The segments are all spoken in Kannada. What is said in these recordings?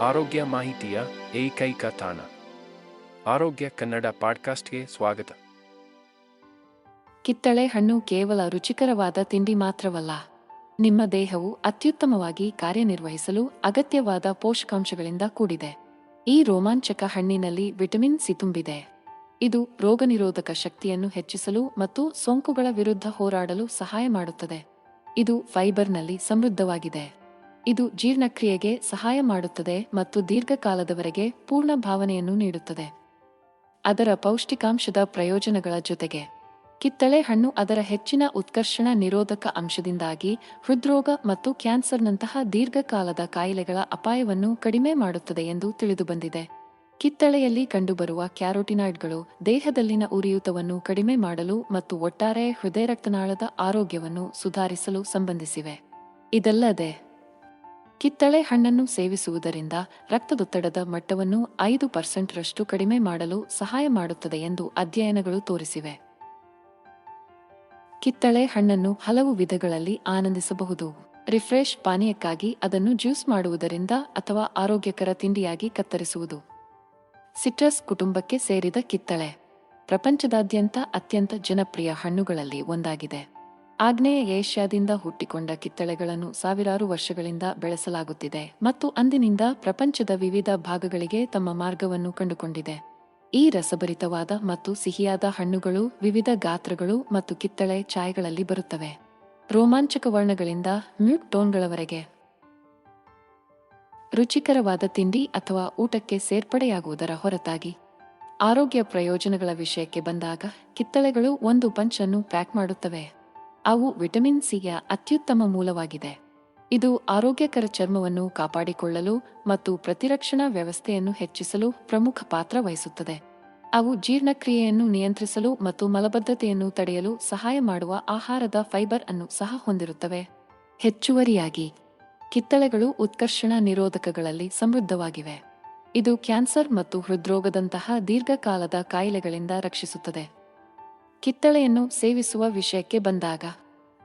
ಆರೋಗ್ಯ ಮಾಹಿತಿಯ ಏಕೈಕ ತಾಣ. ಆರೋಗ್ಯ ಕನ್ನಡ ಪಾಡ್ಕಾಸ್ಟ್ಗೆ ಸ್ವಾಗತ. ಕಿತ್ತಳೆ ಹಣ್ಣು ಕೇವಲ ರುಚಿಕರವಾದ ತಿಂಡಿ ಮಾತ್ರವಲ್ಲ, ನಿಮ್ಮ ದೇಹವು ಅತ್ಯುತ್ತಮವಾಗಿ ಕಾರ್ಯನಿರ್ವಹಿಸಲು ಅಗತ್ಯವಾದ ಪೋಷಕಾಂಶಗಳಿಂದ ಕೂಡಿದೆ. ಈ ರೋಮಾಂಚಕ ಹಣ್ಣಿನಲ್ಲಿ ವಿಟಮಿನ್ ಸಿ ತುಂಬಿದೆ. ಇದು ರೋಗನಿರೋಧಕ ಶಕ್ತಿಯನ್ನು ಹೆಚ್ಚಿಸಲು ಮತ್ತು ಸೋಂಕುಗಳ ವಿರುದ್ಧ ಹೋರಾಡಲು ಸಹಾಯ ಮಾಡುತ್ತದೆ. ಇದು ಫೈಬರ್ನಲ್ಲಿ ಸಮೃದ್ಧವಾಗಿದೆ. ಇದು ಜೀರ್ಣಕ್ರಿಯೆಗೆ ಸಹಾಯ ಮಾಡುತ್ತದೆ ಮತ್ತು ದೀರ್ಘಕಾಲದವರೆಗೆ ಪೂರ್ಣ ಭಾವನೆಯನ್ನು ನೀಡುತ್ತದೆ. ಅದರ ಪೌಷ್ಟಿಕಾಂಶದ ಪ್ರಯೋಜನಗಳ ಜೊತೆಗೆ, ಕಿತ್ತಳೆ ಹಣ್ಣು ಅದರ ಹೆಚ್ಚಿನ ಉತ್ಕರ್ಷಣ ನಿರೋಧಕ ಅಂಶದಿಂದಾಗಿ ಹೃದ್ರೋಗ ಮತ್ತು ಕ್ಯಾನ್ಸರ್ನಂತಹ ದೀರ್ಘಕಾಲದ ಕಾಯಿಲೆಗಳ ಅಪಾಯವನ್ನು ಕಡಿಮೆ ಮಾಡುತ್ತದೆ ಎಂದು ತಿಳಿದುಬಂದಿದೆ. ಕಿತ್ತಳೆಯಲ್ಲಿ ಕಂಡುಬರುವ ಕ್ಯಾರೋಟಿನಾಯ್ಡ್ಗಳು ದೇಹದಲ್ಲಿನ ಉರಿಯೂತವನ್ನು ಕಡಿಮೆ ಮಾಡಲು ಮತ್ತು ಒಟ್ಟಾರೆ ಹೃದಯ ರಕ್ತನಾಳದ ಆರೋಗ್ಯವನ್ನು ಸುಧಾರಿಸಲು ಸಂಬಂಧಿಸಿವೆ. ಇದಲ್ಲದೆ ಕಿತ್ತಳೆ ಹಣ್ಣನ್ನು ಸೇವಿಸುವುದರಿಂದ ರಕ್ತದೊತ್ತಡದ ಮಟ್ಟವನ್ನು ಐದು ಪರ್ಸೆಂಟ್ರಷ್ಟು ಕಡಿಮೆ ಮಾಡಲು ಸಹಾಯ ಮಾಡುತ್ತದೆ ಎಂದು ಅಧ್ಯಯನಗಳು ತೋರಿಸಿವೆ. ಕಿತ್ತಳೆ ಹಣ್ಣನ್ನು ಹಲವು ವಿಧಗಳಲ್ಲಿ ಆನಂದಿಸಬಹುದು. ರಿಫ್ರೆಶ್ ಪಾನೀಯಕ್ಕಾಗಿ ಅದನ್ನು ಜ್ಯೂಸ್ ಮಾಡುವುದರಿಂದ ಅಥವಾ ಆರೋಗ್ಯಕರ ತಿಂಡಿಯಾಗಿ ಕತ್ತರಿಸುವುದು. ಸಿಟ್ರಸ್ ಕುಟುಂಬಕ್ಕೆ ಸೇರಿದ ಕಿತ್ತಳೆ. ಪ್ರಪಂಚದಾದ್ಯಂತ ಅತ್ಯಂತ ಜನಪ್ರಿಯ ಹಣ್ಣುಗಳಲ್ಲಿ ಒಂದಾಗಿದೆ. ಆಗ್ನೇಯ ಏಷ್ಯಾದಿಂದ ಹುಟ್ಟಿಕೊಂಡ ಕಿತ್ತಳೆಗಳನ್ನು ಸಾವಿರಾರು ವರ್ಷಗಳಿಂದ ಬೆಳೆಸಲಾಗುತ್ತಿದೆ ಮತ್ತು ಅಂದಿನಿಂದ ಪ್ರಪಂಚದ ವಿವಿಧ ಭಾಗಗಳಿಗೆ ತಮ್ಮ ಮಾರ್ಗವನ್ನು ಕಂಡುಕೊಂಡಿದೆ. ಈ ರಸಭರಿತವಾದ ಮತ್ತು ಸಿಹಿಯಾದ ಹಣ್ಣುಗಳು, ವಿವಿಧ ಗಾತ್ರಗಳು ಮತ್ತು ಕಿತ್ತಳೆ ಛಾಯೆಗಳಲ್ಲಿ ಬರುತ್ತವೆ. ರೋಮಾಂಚಕ ವರ್ಣಗಳಿಂದ ಮ್ಯೂಟ್ ಟೋನ್ಗಳವರೆಗೆ. ರುಚಿಕರವಾದ ತಿಂಡಿ ಅಥವಾ ಊಟಕ್ಕೆ ಸೇರ್ಪಡೆಯಾಗುವುದರ ಹೊರತಾಗಿ. ಆರೋಗ್ಯ ಪ್ರಯೋಜನಗಳ ವಿಷಯಕ್ಕೆ ಬಂದಾಗ ಕಿತ್ತಳೆಗಳು ಒಂದು ಪಂಚನ್ನು ಪ್ಯಾಕ್ ಮಾಡುತ್ತವೆ. ಅವು ವಿಟಮಿನ್ ಸಿಯ ಅತ್ಯುತ್ತಮ ಮೂಲವಾಗಿದೆ. ಇದು ಆರೋಗ್ಯಕರ ಚರ್ಮವನ್ನು ಕಾಪಾಡಿಕೊಳ್ಳಲು ಮತ್ತು ಪ್ರತಿರಕ್ಷಣಾ ವ್ಯವಸ್ಥೆಯನ್ನು ಹೆಚ್ಚಿಸಲು ಪ್ರಮುಖ ಪಾತ್ರ ವಹಿಸುತ್ತದೆ. ಅವು ಜೀರ್ಣಕ್ರಿಯೆಯನ್ನು ನಿಯಂತ್ರಿಸಲು ಮತ್ತು ಮಲಬದ್ಧತೆಯನ್ನು ತಡೆಯಲು ಸಹಾಯ ಮಾಡುವ ಆಹಾರದ ಫೈಬರ್ ಅನ್ನು ಸಹ ಹೊಂದಿರುತ್ತವೆ. ಹೆಚ್ಚುವರಿಯಾಗಿ, ಕಿತ್ತಳೆಗಳು ಉತ್ಕರ್ಷಣ ನಿರೋಧಕಗಳಲ್ಲಿ ಸಮೃದ್ಧವಾಗಿವೆ. ಇದು ಕ್ಯಾನ್ಸರ್ ಮತ್ತು ಹೃದ್ರೋಗದಂತಹ ದೀರ್ಘಕಾಲದ ಕಾಯಿಲೆಗಳಿಂದ ರಕ್ಷಿಸುತ್ತದೆ. ಕಿತ್ತಳೆಯನ್ನು ಸೇವಿಸುವ ವಿಷಯಕ್ಕೆ ಬಂದಾಗ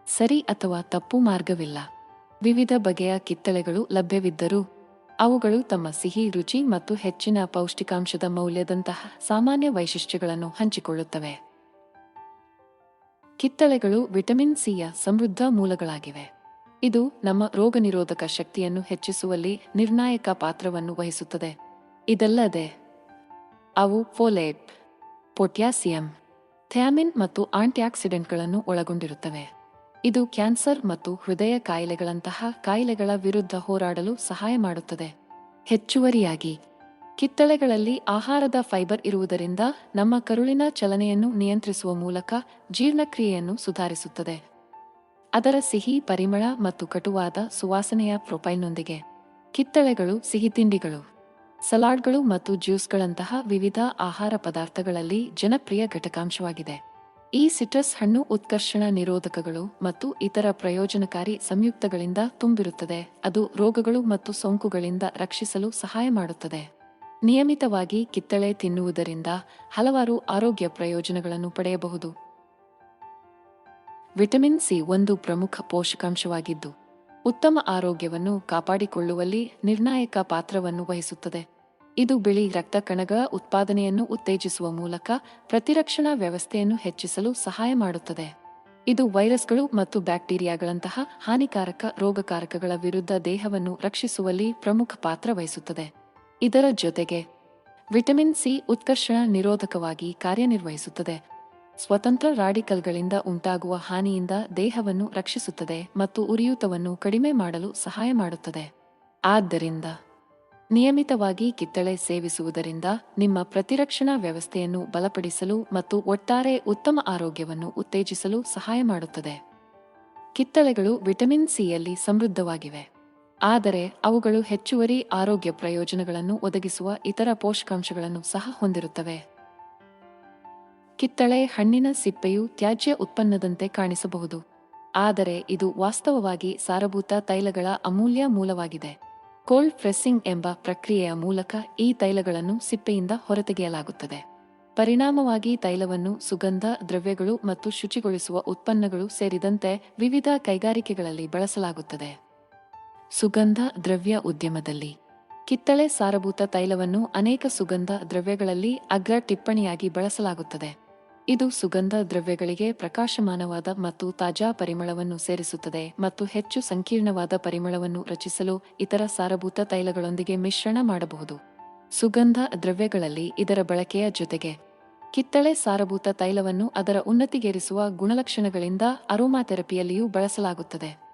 ಸರಿ ಅಥವಾ ತಪ್ಪು ಮಾರ್ಗವಿಲ್ಲ. ವಿವಿಧ ಬಗೆಯ ಕಿತ್ತಳೆಗಳು ಲಭ್ಯವಿದ್ದರೂ ಅವುಗಳು ತಮ್ಮ ಸಿಹಿ, ರುಚಿ ಮತ್ತು ಹೆಚ್ಚಿನ ಪೌಷ್ಟಿಕಾಂಶದ ಮೌಲ್ಯದಂತಹ ಸಾಮಾನ್ಯ ವೈಶಿಷ್ಟ್ಯಗಳನ್ನು ಹಂಚಿಕೊಳ್ಳುತ್ತವೆ. ಕಿತ್ತಳೆಗಳು ವಿಟಮಿನ್ ಸಿಯ ಸಮೃದ್ಧ ಮೂಲಗಳಾಗಿವೆ. ಇದು ನಮ್ಮ ರೋಗನಿರೋಧಕ ಶಕ್ತಿಯನ್ನು ಹೆಚ್ಚಿಸುವಲ್ಲಿ ನಿರ್ಣಾಯಕ ಪಾತ್ರವನ್ನು ವಹಿಸುತ್ತದೆ. ಇದಲ್ಲದೆ ಅವು ಫೋಲೇಟ್, ಪೊಟ್ಯಾಸಿಯಂ ಥ್ಯಾಮಿನ್ ಮತ್ತು ಆಂಟಿಆಕ್ಸಿಡೆಂಟ್ಗಳನ್ನು ಒಳಗೊಂಡಿರುತ್ತವೆ. ಇದು ಕ್ಯಾನ್ಸರ್ ಮತ್ತು ಹೃದಯ ಕಾಯಿಲೆಗಳಂತಹ ಕಾಯಿಲೆಗಳ ವಿರುದ್ಧ ಹೋರಾಡಲು ಸಹಾಯ ಮಾಡುತ್ತದೆ. ಹೆಚ್ಚುವರಿಯಾಗಿ, ಕಿತ್ತಳೆಗಳಲ್ಲಿ ಆಹಾರದ ಫೈಬರ್ ಇರುವುದರಿಂದ ನಮ್ಮ ಕರುಳಿನ ಚಲನೆಯನ್ನು ನಿಯಂತ್ರಿಸುವ ಮೂಲಕ ಜೀರ್ಣಕ್ರಿಯೆಯನ್ನು ಸುಧಾರಿಸುತ್ತದೆ. ಅದರ ಸಿಹಿ, ಪರಿಮಳ ಮತ್ತು ಕಟುವಾದ ಸುವಾಸನೆಯ ಪ್ರೊಫೈಲ್ನೊಂದಿಗೆ. ಕಿತ್ತಳೆಗಳು, ಸಿಹಿ ತಿಂಡಿಗಳು. ಸಲಾಡ್ಗಳು ಮತ್ತು ಜ್ಯೂಸ್ಗಳಂತಹ ವಿವಿಧ ಆಹಾರ ಪದಾರ್ಥಗಳಲ್ಲಿ ಜನಪ್ರಿಯ ಘಟಕಾಂಶವಾಗಿದೆ. ಈ ಸಿಟ್ರಸ್ ಹಣ್ಣು ಉತ್ಕರ್ಷಣ ನಿರೋಧಕಗಳು ಮತ್ತು ಇತರ ಪ್ರಯೋಜನಕಾರಿ ಸಂಯುಕ್ತಗಳಿಂದ ತುಂಬಿರುತ್ತದೆ. ಅದು ರೋಗಗಳು ಮತ್ತು ಸೋಂಕುಗಳಿಂದ ರಕ್ಷಿಸಲು ಸಹಾಯ ಮಾಡುತ್ತದೆ. ನಿಯಮಿತವಾಗಿ ಕಿತ್ತಳೆ ತಿನ್ನುವುದರಿಂದ ಹಲವಾರು ಆರೋಗ್ಯ ಪ್ರಯೋಜನಗಳನ್ನು ಪಡೆಯಬಹುದು. ವಿಟಮಿನ್ ಸಿ ಒಂದು ಪ್ರಮುಖ ಪೋಷಕಾಂಶವಾಗಿದ್ದು ಉತ್ತಮ ಆರೋಗ್ಯವನ್ನು ಕಾಪಾಡಿಕೊಳ್ಳುವಲ್ಲಿ ನಿರ್ಣಾಯಕ ಪಾತ್ರವನ್ನು ವಹಿಸುತ್ತದೆ. ಇದು ಬಿಳಿ ರಕ್ತ ಕಣಗಳ ಉತ್ಪಾದನೆಯನ್ನು ಉತ್ತೇಜಿಸುವ ಮೂಲಕ ಪ್ರತಿರಕ್ಷಣಾ ವ್ಯವಸ್ಥೆಯನ್ನು ಹೆಚ್ಚಿಸಲು ಸಹಾಯ ಮಾಡುತ್ತದೆ. ಇದು ವೈರಸ್ಗಳು ಮತ್ತು ಬ್ಯಾಕ್ಟೀರಿಯಾಗಳಂತಹ ಹಾನಿಕಾರಕ ರೋಗಕಾರಕಗಳ ವಿರುದ್ಧ ದೇಹವನ್ನು ರಕ್ಷಿಸುವಲ್ಲಿ ಪ್ರಮುಖ ಪಾತ್ರ ವಹಿಸುತ್ತದೆ. ಇದರ ಜೊತೆಗೆ ವಿಟಮಿನ್ ಸಿ ಉತ್ಕರ್ಷಣ ನಿರೋಧಕವಾಗಿ ಕಾರ್ಯನಿರ್ವಹಿಸುತ್ತದೆ. ಸ್ವತಂತ್ರ ರಾಡಿಕಲ್ಗಳಿಂದ ಉಂಟಾಗುವ ಹಾನಿಯಿಂದ ದೇಹವನ್ನು ರಕ್ಷಿಸುತ್ತದೆ ಮತ್ತು ಉರಿಯೂತವನ್ನು ಕಡಿಮೆ ಮಾಡಲು ಸಹಾಯ ಮಾಡುತ್ತದೆ. ಆದ್ದರಿಂದ ನಿಯಮಿತವಾಗಿ ಕಿತ್ತಳೆ ಸೇವಿಸುವುದರಿಂದ ನಿಮ್ಮ ಪ್ರತಿರಕ್ಷಣಾ ವ್ಯವಸ್ಥೆಯನ್ನು ಬಲಪಡಿಸಲು ಮತ್ತು ಒಟ್ಟಾರೆ ಉತ್ತಮ ಆರೋಗ್ಯವನ್ನು ಉತ್ತೇಜಿಸಲು ಸಹಾಯ ಮಾಡುತ್ತದೆ. ಕಿತ್ತಳೆಗಳು ವಿಟಮಿನ್ ಸಿಯಲ್ಲಿ ಸಮೃದ್ಧವಾಗಿವೆ. ಆದರೆ ಅವುಗಳು ಹೆಚ್ಚುವರಿ ಆರೋಗ್ಯ ಪ್ರಯೋಜನಗಳನ್ನು ಒದಗಿಸುವ ಇತರ ಪೋಷಕಾಂಶಗಳನ್ನು ಸಹ ಹೊಂದಿರುತ್ತವೆ. ಕಿತ್ತಳೆ ಹಣ್ಣಿನ ಸಿಪ್ಪೆಯು ತ್ಯಾಜ್ಯ ಉತ್ಪನ್ನದಂತೆ ಕಾಣಿಸಬಹುದು. ಆದರೆ ಇದು ವಾಸ್ತವವಾಗಿ ಸಾರಭೂತ ತೈಲಗಳ ಅಮೂಲ್ಯ ಮೂಲವಾಗಿದೆ. ಕೋಲ್ಡ್ ಪ್ರೆಸ್ಸಿಂಗ್ ಎಂಬ ಪ್ರಕ್ರಿಯೆಯ ಮೂಲಕ ಈ ತೈಲಗಳನ್ನು ಸಿಪ್ಪೆಯಿಂದ ಹೊರತೆಗೆಯಲಾಗುತ್ತದೆ. ಪರಿಣಾಮವಾಗಿ ತೈಲವನ್ನು ಸುಗಂಧ, ದ್ರವ್ಯಗಳು ಮತ್ತು ಶುಚಿಗೊಳಿಸುವ ಉತ್ಪನ್ನಗಳು ಸೇರಿದಂತೆ ವಿವಿಧ ಕೈಗಾರಿಕೆಗಳಲ್ಲಿ ಬಳಸಲಾಗುತ್ತದೆ. ಸುಗಂಧ ದ್ರವ್ಯ ಉದ್ಯಮದಲ್ಲಿ ಕಿತ್ತಳೆ ಸಾರಭೂತ ತೈಲವನ್ನು ಅನೇಕ ಸುಗಂಧ ದ್ರವ್ಯಗಳಲ್ಲಿ ಅಗ್ರ ಟಿಪ್ಪಣಿಯಾಗಿ ಬಳಸಲಾಗುತ್ತದೆ. ಇದು ಸುಗಂಧ ದ್ರವ್ಯಗಳಿಗೆ ಪ್ರಕಾಶಮಾನವಾದ ಮತ್ತು ತಾಜಾ ಪರಿಮಳವನ್ನು ಸೇರಿಸುತ್ತದೆ ಮತ್ತು ಹೆಚ್ಚು ಸಂಕೀರ್ಣವಾದ ಪರಿಮಳವನ್ನು ರಚಿಸಲು ಇತರ ಸಾರಭೂತ ತೈಲಗಳೊಂದಿಗೆ ಮಿಶ್ರಣ ಮಾಡಬಹುದು. ಸುಗಂಧ ದ್ರವ್ಯಗಳಲ್ಲಿ ಇದರ ಬಳಕೆಯ ಜೊತೆಗೆ ಕಿತ್ತಳೆ ಸಾರಭೂತ ತೈಲವನ್ನು ಅದರ ಉನ್ನತಿಗೇರಿಸುವ ಗುಣಲಕ್ಷಣಗಳಿಂದ ಅರೋಮಾಥೆರಪಿಯಲ್ಲಿಯೂ ಬಳಸಲಾಗುತ್ತದೆ.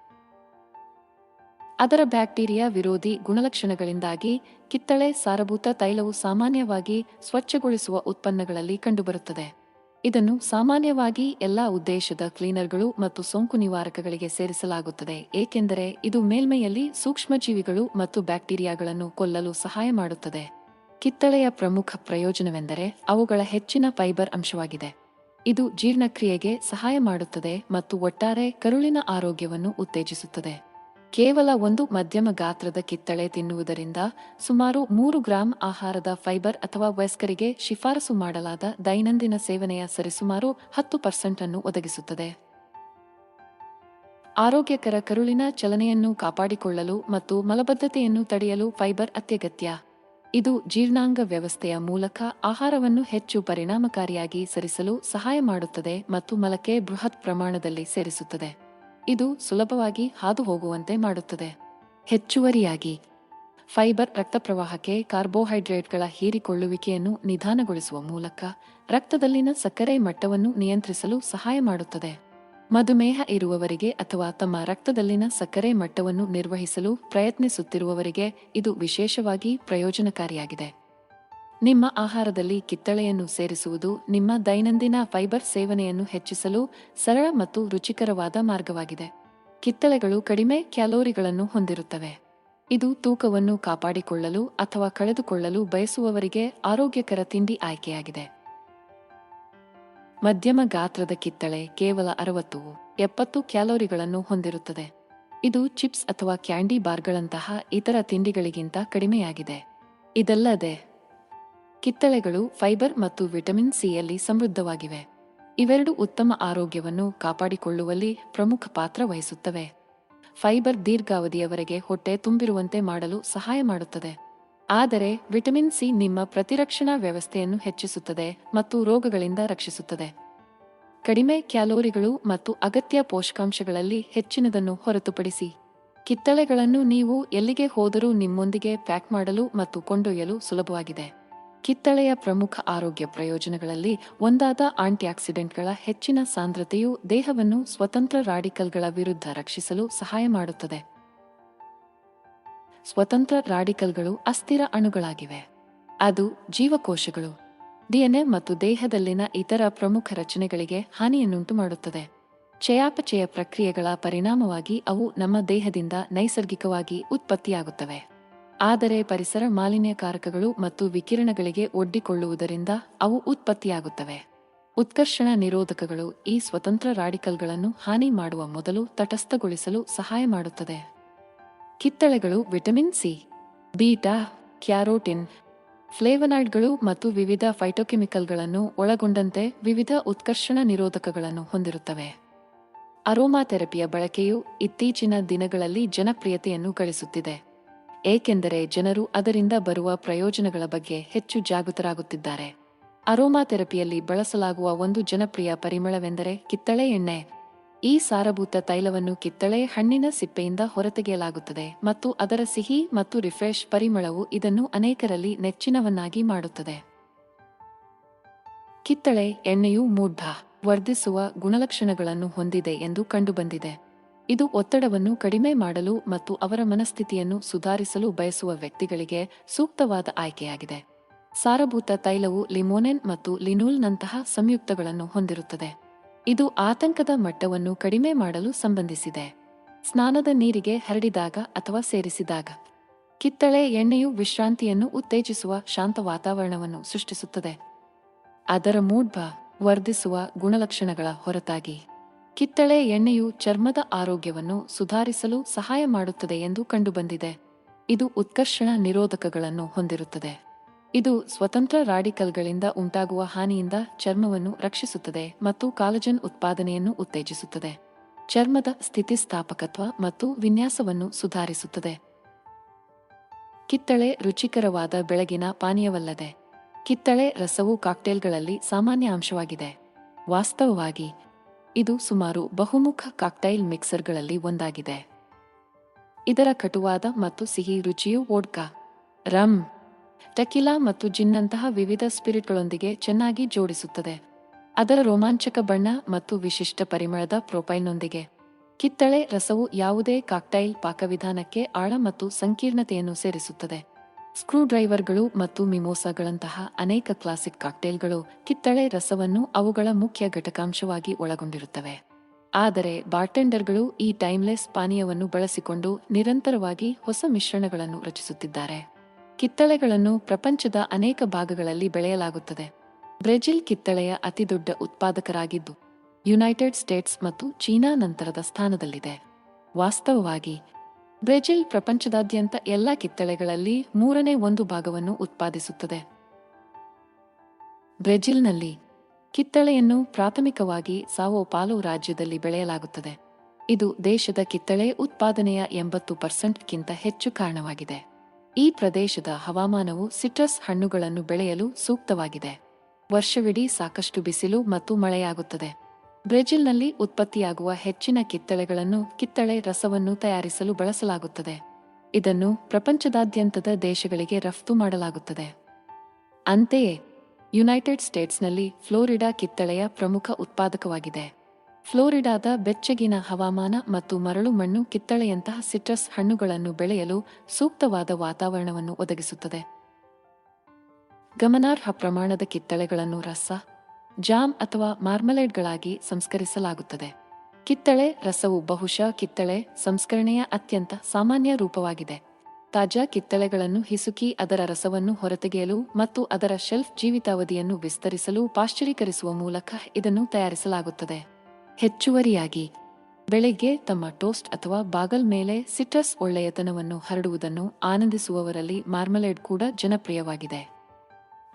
ಅದರ ಬ್ಯಾಕ್ಟೀರಿಯಾ ವಿರೋಧಿ ಗುಣಲಕ್ಷಣಗಳಿಂದಾಗಿ ಕಿತ್ತಳೆ ಸಾರಭೂತ ತೈಲವು ಸಾಮಾನ್ಯವಾಗಿ ಸ್ವಚ್ಛಗೊಳಿಸುವ ಉತ್ಪನ್ನಗಳಲ್ಲಿ ಕಂಡುಬರುತ್ತದೆ. ಇದನ್ನು ಸಾಮಾನ್ಯವಾಗಿ ಎಲ್ಲಾ ಉದ್ದೇಶದ ಕ್ಲೀನರ್ಗಳು ಮತ್ತು ಸೋಂಕು ನಿವಾರಕಗಳಿಗೆ ಸೇರಿಸಲಾಗುತ್ತದೆ, ಏಕೆಂದರೆ ಇದು ಮೇಲ್ಮೈಯಲ್ಲಿ ಸೂಕ್ಷ್ಮಜೀವಿಗಳು ಮತ್ತು ಬ್ಯಾಕ್ಟೀರಿಯಾಗಳನ್ನು ಕೊಲ್ಲಲು ಸಹಾಯ ಮಾಡುತ್ತದೆ. ಕಿತ್ತಳೆಯ ಪ್ರಮುಖ ಪ್ರಯೋಜನವೆಂದರೆ ಅವುಗಳ ಹೆಚ್ಚಿನ ಫೈಬರ್ ಅಂಶವಾಗಿದೆ. ಇದು ಜೀರ್ಣಕ್ರಿಯೆಗೆ ಸಹಾಯ ಮಾಡುತ್ತದೆ ಮತ್ತು ಒಟ್ಟಾರೆ ಕರುಳಿನ ಆರೋಗ್ಯವನ್ನು ಉತ್ತೇಜಿಸುತ್ತದೆ. ಕೇವಲ ಒಂದು ಮಧ್ಯಮ ಗಾತ್ರದ ಕಿತ್ತಳೆ ತಿನ್ನುವುದರಿಂದ ಸುಮಾರು ಮೂರು ಗ್ರಾಂ ಆಹಾರದ ಫೈಬರ್ ಅಥವಾ ವಯಸ್ಕರಿಗೆ ಶಿಫಾರಸು ಮಾಡಲಾದ ದೈನಂದಿನ ಸೇವನೆಯ ಸರಿಸುಮಾರು ಹತ್ತು ಪರ್ಸೆಂಟ್ ಅನ್ನು ಒದಗಿಸುತ್ತದೆ. ಆರೋಗ್ಯಕರ ಕರುಳಿನ ಚಲನೆಯನ್ನು ಕಾಪಾಡಿಕೊಳ್ಳಲು ಮತ್ತು ಮಲಬದ್ಧತೆಯನ್ನು ತಡೆಯಲು ಫೈಬರ್ ಅತ್ಯಗತ್ಯ. ಇದು ಜೀರ್ಣಾಂಗ ವ್ಯವಸ್ಥೆಯ ಮೂಲಕ ಆಹಾರವನ್ನು ಹೆಚ್ಚು ಪರಿಣಾಮಕಾರಿಯಾಗಿ ಸರಿಸಲು ಸಹಾಯ ಮಾಡುತ್ತದೆ ಮತ್ತು ಮಲಕ್ಕೆ ಬೃಹತ್ ಪ್ರಮಾಣದಲ್ಲಿ ಸೇರಿಸುತ್ತದೆ. ಇದು ಸುಲಭವಾಗಿ ಹಾದು ಹೋಗುವಂತೆ ಮಾಡುತ್ತದೆ. ಹೆಚ್ಚುವರಿಯಾಗಿ, ಫೈಬರ್ ರಕ್ತ ಪ್ರವಾಹಕ್ಕೆ ಕಾರ್ಬೋಹೈಡ್ರೇಟ್ಗಳ ಹೀರಿಕೊಳ್ಳುವಿಕೆಯನ್ನು ನಿಧಾನಗೊಳಿಸುವ ಮೂಲಕ ರಕ್ತದಲ್ಲಿನ ಸಕ್ಕರೆ ಮಟ್ಟವನ್ನು ನಿಯಂತ್ರಿಸಲು ಸಹಾಯ ಮಾಡುತ್ತದೆ. ಮಧುಮೇಹ ಇರುವವರಿಗೆ ಅಥವಾ ತಮ್ಮ ರಕ್ತದಲ್ಲಿನ ಸಕ್ಕರೆ ಮಟ್ಟವನ್ನು ನಿರ್ವಹಿಸಲು ಪ್ರಯತ್ನಿಸುತ್ತಿರುವವರಿಗೆ ಇದು ವಿಶೇಷವಾಗಿ ಪ್ರಯೋಜನಕಾರಿಯಾಗಿದೆ. ನಿಮ್ಮ ಆಹಾರದಲ್ಲಿ ಕಿತ್ತಳೆಯನ್ನು ಸೇರಿಸುವುದು ನಿಮ್ಮ ದೈನಂದಿನ ಫೈಬರ್ ಸೇವನೆಯನ್ನು ಹೆಚ್ಚಿಸಲು ಸರಳ ಮತ್ತು ರುಚಿಕರವಾದ ಮಾರ್ಗವಾಗಿದೆ. ಕಿತ್ತಳೆಗಳು ಕಡಿಮೆ ಕ್ಯಾಲೋರಿಗಳನ್ನು ಹೊಂದಿರುತ್ತವೆ. ಇದು ತೂಕವನ್ನು ಕಾಪಾಡಿಕೊಳ್ಳಲು ಅಥವಾ ಕಳೆದುಕೊಳ್ಳಲು ಬಯಸುವವರಿಗೆ ಆರೋಗ್ಯಕರ ತಿಂಡಿ ಆಯ್ಕೆಯಾಗಿದೆ. ಮಧ್ಯಮ ಗಾತ್ರದ ಕಿತ್ತಳೆ ಕೇವಲ ಅರವತ್ತು, ಎಪ್ಪತ್ತು ಕ್ಯಾಲೋರಿಗಳನ್ನು ಹೊಂದಿರುತ್ತದೆ. ಇದು ಚಿಪ್ಸ್ ಅಥವಾ ಕ್ಯಾಂಡಿ ಬಾರ್ಗಳಂತಹ ಇತರ ತಿಂಡಿಗಳಿಗಿಂತ ಕಡಿಮೆಯಾಗಿದೆ. ಇದಲ್ಲದೆ ಕಿತ್ತಳೆಗಳು, ಫೈಬರ್ ಮತ್ತು ವಿಟಮಿನ್ ಸಿಯಲ್ಲಿ ಸಮೃದ್ಧವಾಗಿವೆ. ಇವೆರಡು ಉತ್ತಮ ಆರೋಗ್ಯವನ್ನು ಕಾಪಾಡಿಕೊಳ್ಳುವಲ್ಲಿ ಪ್ರಮುಖ ಪಾತ್ರ ವಹಿಸುತ್ತವೆ. ಫೈಬರ್ ದೀರ್ಘಾವಧಿಯವರೆಗೆ ಹೊಟ್ಟೆ ತುಂಬಿರುವಂತೆ ಮಾಡಲು ಸಹಾಯ ಮಾಡುತ್ತದೆ. ಆದರೆ, ವಿಟಮಿನ್ ಸಿ ನಿಮ್ಮ ಪ್ರತಿರಕ್ಷಣಾ ವ್ಯವಸ್ಥೆಯನ್ನು ಹೆಚ್ಚಿಸುತ್ತದೆ ಮತ್ತು ರೋಗಗಳಿಂದ ರಕ್ಷಿಸುತ್ತದೆ. ಕಡಿಮೆ ಕ್ಯಾಲೋರಿಗಳು ಮತ್ತು ಅಗತ್ಯ ಪೋಷಕಾಂಶಗಳಲ್ಲಿ ಹೆಚ್ಚಿನದನ್ನು ಹೊರತುಪಡಿಸಿ. ಕಿತ್ತಳೆಗಳನ್ನು ನೀವು ಎಲ್ಲಿಗೆ ಹೋದರೂ ನಿಮ್ಮೊಂದಿಗೆ ಪ್ಯಾಕ್ ಮಾಡಲು ಮತ್ತು ಕೊಂಡೊಯ್ಯಲು ಸುಲಭವಾಗಿದೆ. ಕಿತ್ತಳೆಯ ಪ್ರಮುಖ ಆರೋಗ್ಯ ಪ್ರಯೋಜನಗಳಲ್ಲಿ ಒಂದಾದ ಆಂಟಿಆಕ್ಸಿಡೆಂಟ್ಗಳ ಹೆಚ್ಚಿನ ಸಾಂದ್ರತೆಯು ದೇಹವನ್ನು ಸ್ವತಂತ್ರ ರಾಡಿಕಲ್ಗಳ ವಿರುದ್ಧ ರಕ್ಷಿಸಲು ಸಹಾಯ ಮಾಡುತ್ತದೆ. ಸ್ವತಂತ್ರ ರಾಡಿಕಲ್ಗಳು ಅಸ್ಥಿರ ಅಣುಗಳಾಗಿವೆ. ಅದು ಜೀವಕೋಶಗಳು. ಡಿಎನ್ಎ ಮತ್ತು ದೇಹದಲ್ಲಿನ ಇತರ ಪ್ರಮುಖ ರಚನೆಗಳಿಗೆ ಹಾನಿಯನ್ನುಂಟು ಮಾಡುತ್ತದೆ. ಚಯಾಪಚಯ ಪ್ರಕ್ರಿಯೆಗಳ ಪರಿಣಾಮವಾಗಿ ಅವು ನಮ್ಮ ದೇಹದಿಂದ ನೈಸರ್ಗಿಕವಾಗಿ ಉತ್ಪತ್ತಿಯಾಗುತ್ತವೆ. ಆದರೆ ಪರಿಸರ ಮಾಲಿನ್ಯಕಾರಕಗಳು ಮತ್ತು ವಿಕಿರಣಗಳಿಗೆ ಒಡ್ಡಿಕೊಳ್ಳುವುದರಿಂದ ಅವು ಉತ್ಪತ್ತಿಯಾಗುತ್ತವೆ. ಉತ್ಕರ್ಷಣ ನಿರೋಧಕಗಳು ಈ ಸ್ವತಂತ್ರ ರಾಡಿಕಲ್ಗಳನ್ನು ಹಾನಿ ಮಾಡುವ ಮೊದಲು ತಟಸ್ಥಗೊಳಿಸಲು ಸಹಾಯ ಮಾಡುತ್ತದೆ. ಕಿತ್ತಳೆಗಳು ವಿಟಮಿನ್ ಸಿ, ಬೀಟಾ, ಕ್ಯಾರೋಟಿನ್, ಫ್ಲೇವನಾಯ್ಡ್ಗಳು ಮತ್ತು ವಿವಿಧ ಫೈಟೋಕೆಮಿಕಲ್ಗಳನ್ನು ಒಳಗೊಂಡಂತೆ ವಿವಿಧ ಉತ್ಕರ್ಷಣ ನಿರೋಧಕಗಳನ್ನು ಹೊಂದಿರುತ್ತವೆ. ಅರೋಮಾಥೆರಪಿಯ ಬಳಕೆಯು ಇತ್ತೀಚಿನ ದಿನಗಳಲ್ಲಿ ಜನಪ್ರಿಯತೆಯನ್ನು ಗಳಿಸುತ್ತಿದೆ. ಏಕೆಂದರೆ ಜನರು ಅದರಿಂದ ಬರುವ ಪ್ರಯೋಜನಗಳ ಬಗ್ಗೆ ಹೆಚ್ಚು ಜಾಗೃತರಾಗುತ್ತಿದ್ದಾರೆ. ಅರೋಮಾ ಥೆರಪಿಯಲ್ಲಿ ಬಳಸಲಾಗುವ ಒಂದು ಜನಪ್ರಿಯ ಪರಿಮಳವೆಂದರೆ ಕಿತ್ತಳೆ ಎಣ್ಣೆ. ಈ ಸಾರಭೂತ ತೈಲವನ್ನು ಕಿತ್ತಳೆ ಹಣ್ಣಿನ ಸಿಪ್ಪೆಯಿಂದ ಹೊರತೆಗೆಯಲಾಗುತ್ತದೆ ಮತ್ತು ಅದರ ಸಿಹಿ ಮತ್ತು ರಿಫ್ರೆಶ್ ಪರಿಮಳವು ಇದನ್ನು ಅನೇಕರಲ್ಲಿ ನೆಚ್ಚಿನವನ್ನಾಗಿ ಮಾಡುತ್ತದೆ. ಕಿತ್ತಳೆ ಎಣ್ಣೆಯು ಮೂಢ ವರ್ಧಿಸುವ ಗುಣಲಕ್ಷಣಗಳನ್ನು ಹೊಂದಿದೆ ಎಂದು ಕಂಡುಬಂದಿದೆ. ಇದು ಒತ್ತಡವನ್ನು ಕಡಿಮೆ ಮಾಡಲು ಮತ್ತು ಅವರ ಮನಸ್ಥಿತಿಯನ್ನು ಸುಧಾರಿಸಲು ಬಯಸುವ ವ್ಯಕ್ತಿಗಳಿಗೆ ಸೂಕ್ತವಾದ ಆಯ್ಕೆಯಾಗಿದೆ. ಸಾರಭೂತ ತೈಲವು ಲಿಮೋನೆನ್ ಮತ್ತು ಲಿನೋಲ್ನಂತಹ ಸಂಯುಕ್ತಗಳನ್ನು ಹೊಂದಿರುತ್ತದೆ. ಇದು ಆತಂಕದ ಮಟ್ಟವನ್ನು ಕಡಿಮೆ ಮಾಡಲು ಸಂಬಂಧಿಸಿದೆ. ಸ್ನಾನದ ನೀರಿಗೆ ಹರಡಿದಾಗ ಅಥವಾ ಸೇರಿಸಿದಾಗ. ಕಿತ್ತಳೆ ಎಣ್ಣೆಯು ವಿಶ್ರಾಂತಿಯನ್ನು ಉತ್ತೇಜಿಸುವ ಶಾಂತ ವಾತಾವರಣವನ್ನು ಸೃಷ್ಟಿಸುತ್ತದೆ. ಅದರ ಮೂಡ್ಭ ವರ್ಧಿಸುವ ಗುಣಲಕ್ಷಣಗಳ ಹೊರತಾಗಿ. ಕಿತ್ತಳೆ ಎಣ್ಣೆಯು ಚರ್ಮದ ಆರೋಗ್ಯವನ್ನು ಸುಧಾರಿಸಲು ಸಹಾಯ ಮಾಡುತ್ತದೆ ಎಂದು ಕಂಡುಬಂದಿದೆ. ಇದು ಉತ್ಕರ್ಷಣ ನಿರೋಧಕಗಳನ್ನು ಹೊಂದಿರುತ್ತದೆ. ಇದು ಸ್ವತಂತ್ರ ರಾಡಿಕಲ್ಗಳಿಂದ ಉಂಟಾಗುವ ಹಾನಿಯಿಂದ ಚರ್ಮವನ್ನು ರಕ್ಷಿಸುತ್ತದೆ ಮತ್ತು ಕಾಲಜನ್ ಉತ್ಪಾದನೆಯನ್ನು ಉತ್ತೇಜಿಸುತ್ತದೆ. ಚರ್ಮದ ಸ್ಥಿತಿಸ್ಥಾಪಕತ್ವ ಮತ್ತು ವಿನ್ಯಾಸವನ್ನು ಸುಧಾರಿಸುತ್ತದೆ. ಕಿತ್ತಳೆ ರುಚಿಕರವಾದ ಬೆಳಗಿನ ಪಾನೀಯವಲ್ಲದೆ, ಕಿತ್ತಳೆ ರಸವು ಕಾಕ್ಟೇಲ್ಗಳಲ್ಲಿ ಸಾಮಾನ್ಯ ಅಂಶವಾಗಿದೆ. ವಾಸ್ತವವಾಗಿ ಇದು ಸುಮಾರು ಬಹುಮುಖ ಕಾಕ್ಟೈಲ್ ಮಿಕ್ಸರ್ಗಳಲ್ಲಿ ಒಂದಾಗಿದೆ. ಇದರ ಕಟುವಾದ ಮತ್ತು ಸಿಹಿ ರುಚಿಯು ವೋಡ್ಕಾ ರಮ್ ಟಕಿಲಾ ಮತ್ತು ಜಿನ್ನಂತಹ ವಿವಿಧ ಸ್ಪಿರಿಟ್ಗಳೊಂದಿಗೆ ಚೆನ್ನಾಗಿ ಜೋಡಿಸುತ್ತದೆ. ಅದರ ರೋಮಾಂಚಕ ಬಣ್ಣ ಮತ್ತು ವಿಶಿಷ್ಟ ಪರಿಮಳದ ಪ್ರೊಫೈಲ್ನೊಂದಿಗೆ. ಕಿತ್ತಳೆ ರಸವು ಯಾವುದೇ ಕಾಕ್ಟೈಲ್ ಪಾಕವಿಧಾನಕ್ಕೆ ಆಳ ಮತ್ತು ಸಂಕೀರ್ಣತೆಯನ್ನು ಸೇರಿಸುತ್ತದೆ. ಸ್ಕ್ರೂ ಡ್ರೈವರ್ಗಳು ಮತ್ತು ಮಿಮೋಸಾಗಳಂತಹ ಅನೇಕ ಕ್ಲಾಸಿಕ್ ಕಾಕ್ಟೇಲ್ಗಳು ಕಿತ್ತಳೆ ರಸವನ್ನು ಅವುಗಳ ಮುಖ್ಯ ಘಟಕಾಂಶವಾಗಿ ಒಳಗೊಂಡಿರುತ್ತವೆ. ಆದರೆ ಬಾರ್ಟೆಂಡರ್ಗಳು ಈ ಟೈಮ್ಲೆಸ್ ಪಾನೀಯವನ್ನು ಬಳಸಿಕೊಂಡು ನಿರಂತರವಾಗಿ ಹೊಸ ಮಿಶ್ರಣಗಳನ್ನು ರಚಿಸುತ್ತಿದ್ದಾರೆ. ಕಿತ್ತಳೆಗಳನ್ನು ಪ್ರಪಂಚದ ಅನೇಕ ಭಾಗಗಳಲ್ಲಿ ಬೆಳೆಯಲಾಗುತ್ತದೆ. ಬ್ರೆಜಿಲ್ ಕಿತ್ತಳೆಯ ಅತಿದೊಡ್ಡ ಉತ್ಪಾದಕರಾಗಿದ್ದು, ಯುನೈಟೆಡ್ ಸ್ಟೇಟ್ಸ್ ಮತ್ತು ಚೀನಾ ನಂತರದ ಸ್ಥಾನದಲ್ಲಿದೆ. ವಾಸ್ತವವಾಗಿ ಬ್ರೆಜಿಲ್ ಪ್ರಪಂಚದಾದ್ಯಂತ ಎಲ್ಲ ಕಿತ್ತಳೆಗಳಲ್ಲಿ ಮೂರನೇ ಒಂದು ಭಾಗವನ್ನು ಉತ್ಪಾದಿಸುತ್ತದೆ. ಬ್ರೆಜಿಲ್ನಲ್ಲಿ ಕಿತ್ತಳೆಯನ್ನು ಪ್ರಾಥಮಿಕವಾಗಿ ಸಾವೋ ಪಾಲೋ ರಾಜ್ಯದಲ್ಲಿ ಬೆಳೆಯಲಾಗುತ್ತದೆ. ಇದು ದೇಶದ ಕಿತ್ತಳೆ ಉತ್ಪಾದನೆಯ ಎಂಬತ್ತು ಪರ್ಸೆಂಟ್ಗಿಂತ ಹೆಚ್ಚು ಕಾರಣವಾಗಿದೆ. ಈ ಪ್ರದೇಶದ ಹವಾಮಾನವು ಸಿಟ್ರಸ್ ಹಣ್ಣುಗಳನ್ನು ಬೆಳೆಯಲು ಸೂಕ್ತವಾಗಿದೆ. ವರ್ಷವಿಡೀ ಸಾಕಷ್ಟು ಬಿಸಿಲು ಮತ್ತು ಮಳೆಯಾಗುತ್ತದೆ. ಬ್ರೆಜಿಲ್ನಲ್ಲಿ ಉತ್ಪತ್ತಿಯಾಗುವ ಹೆಚ್ಚಿನ ಕಿತ್ತಳೆಗಳನ್ನು ಕಿತ್ತಳೆ ರಸವನ್ನು ತಯಾರಿಸಲು ಬಳಸಲಾಗುತ್ತದೆ. ಇದನ್ನು ಪ್ರಪಂಚದಾದ್ಯಂತದ ದೇಶಗಳಿಗೆ ರಫ್ತು ಮಾಡಲಾಗುತ್ತದೆ. ಅಂತೆಯೇ, ಯುನೈಟೆಡ್ ಸ್ಟೇಟ್ಸ್ನಲ್ಲಿ ಫ್ಲೋರಿಡಾ ಕಿತ್ತಳೆಯ ಪ್ರಮುಖ ಉತ್ಪಾದಕವಾಗಿದೆ. ಫ್ಲೋರಿಡಾದ ಬೆಚ್ಚಗಿನ ಹವಾಮಾನ ಮತ್ತು ಮರಳು ಮಣ್ಣು ಕಿತ್ತಳೆಯಂತಹ ಸಿಟ್ರಸ್ ಹಣ್ಣುಗಳನ್ನು ಬೆಳೆಯಲು ಸೂಕ್ತವಾದ ವಾತಾವರಣವನ್ನು ಒದಗಿಸುತ್ತದೆ. ಗಮನಾರ್ಹ ಪ್ರಮಾಣದ ಕಿತ್ತಳೆಗಳನ್ನು ರಸ ಜಾಮ್ ಅಥವಾ ಮಾರ್ಮಲೇಡ್ಗಳಾಗಿ ಸಂಸ್ಕರಿಸಲಾಗುತ್ತದೆ. ಕಿತ್ತಳೆ ರಸವು ಬಹುಶಃ ಕಿತ್ತಳೆ ಸಂಸ್ಕರಣೆಯ ಅತ್ಯಂತ ಸಾಮಾನ್ಯ ರೂಪವಾಗಿದೆ. ತಾಜಾ ಕಿತ್ತಳೆಗಳನ್ನು ಹಿಸುಕಿ ಅದರ ರಸವನ್ನು ಹೊರತೆಗೆಯಲು ಮತ್ತು ಅದರ ಶೆಲ್ಫ್ ಜೀವಿತಾವಧಿಯನ್ನು ವಿಸ್ತರಿಸಲು ಪಾಶ್ಚರೀಕರಿಸುವ ಮೂಲಕ ಇದನ್ನು ತಯಾರಿಸಲಾಗುತ್ತದೆ. ಹೆಚ್ಚುವರಿಯಾಗಿ, ಬೆಳಿಗ್ಗೆ ತಮ್ಮ ಟೋಸ್ಟ್ ಅಥವಾ ಬಾಗಲ್ ಮೇಲೆ ಸಿಟ್ರಸ್ ಒಳ್ಳೆಯತನವನ್ನು ಹರಡುವುದನ್ನು ಆನಂದಿಸುವವರಲ್ಲಿ ಮಾರ್ಮಲೇಡ್ ಕೂಡ ಜನಪ್ರಿಯವಾಗಿದೆ.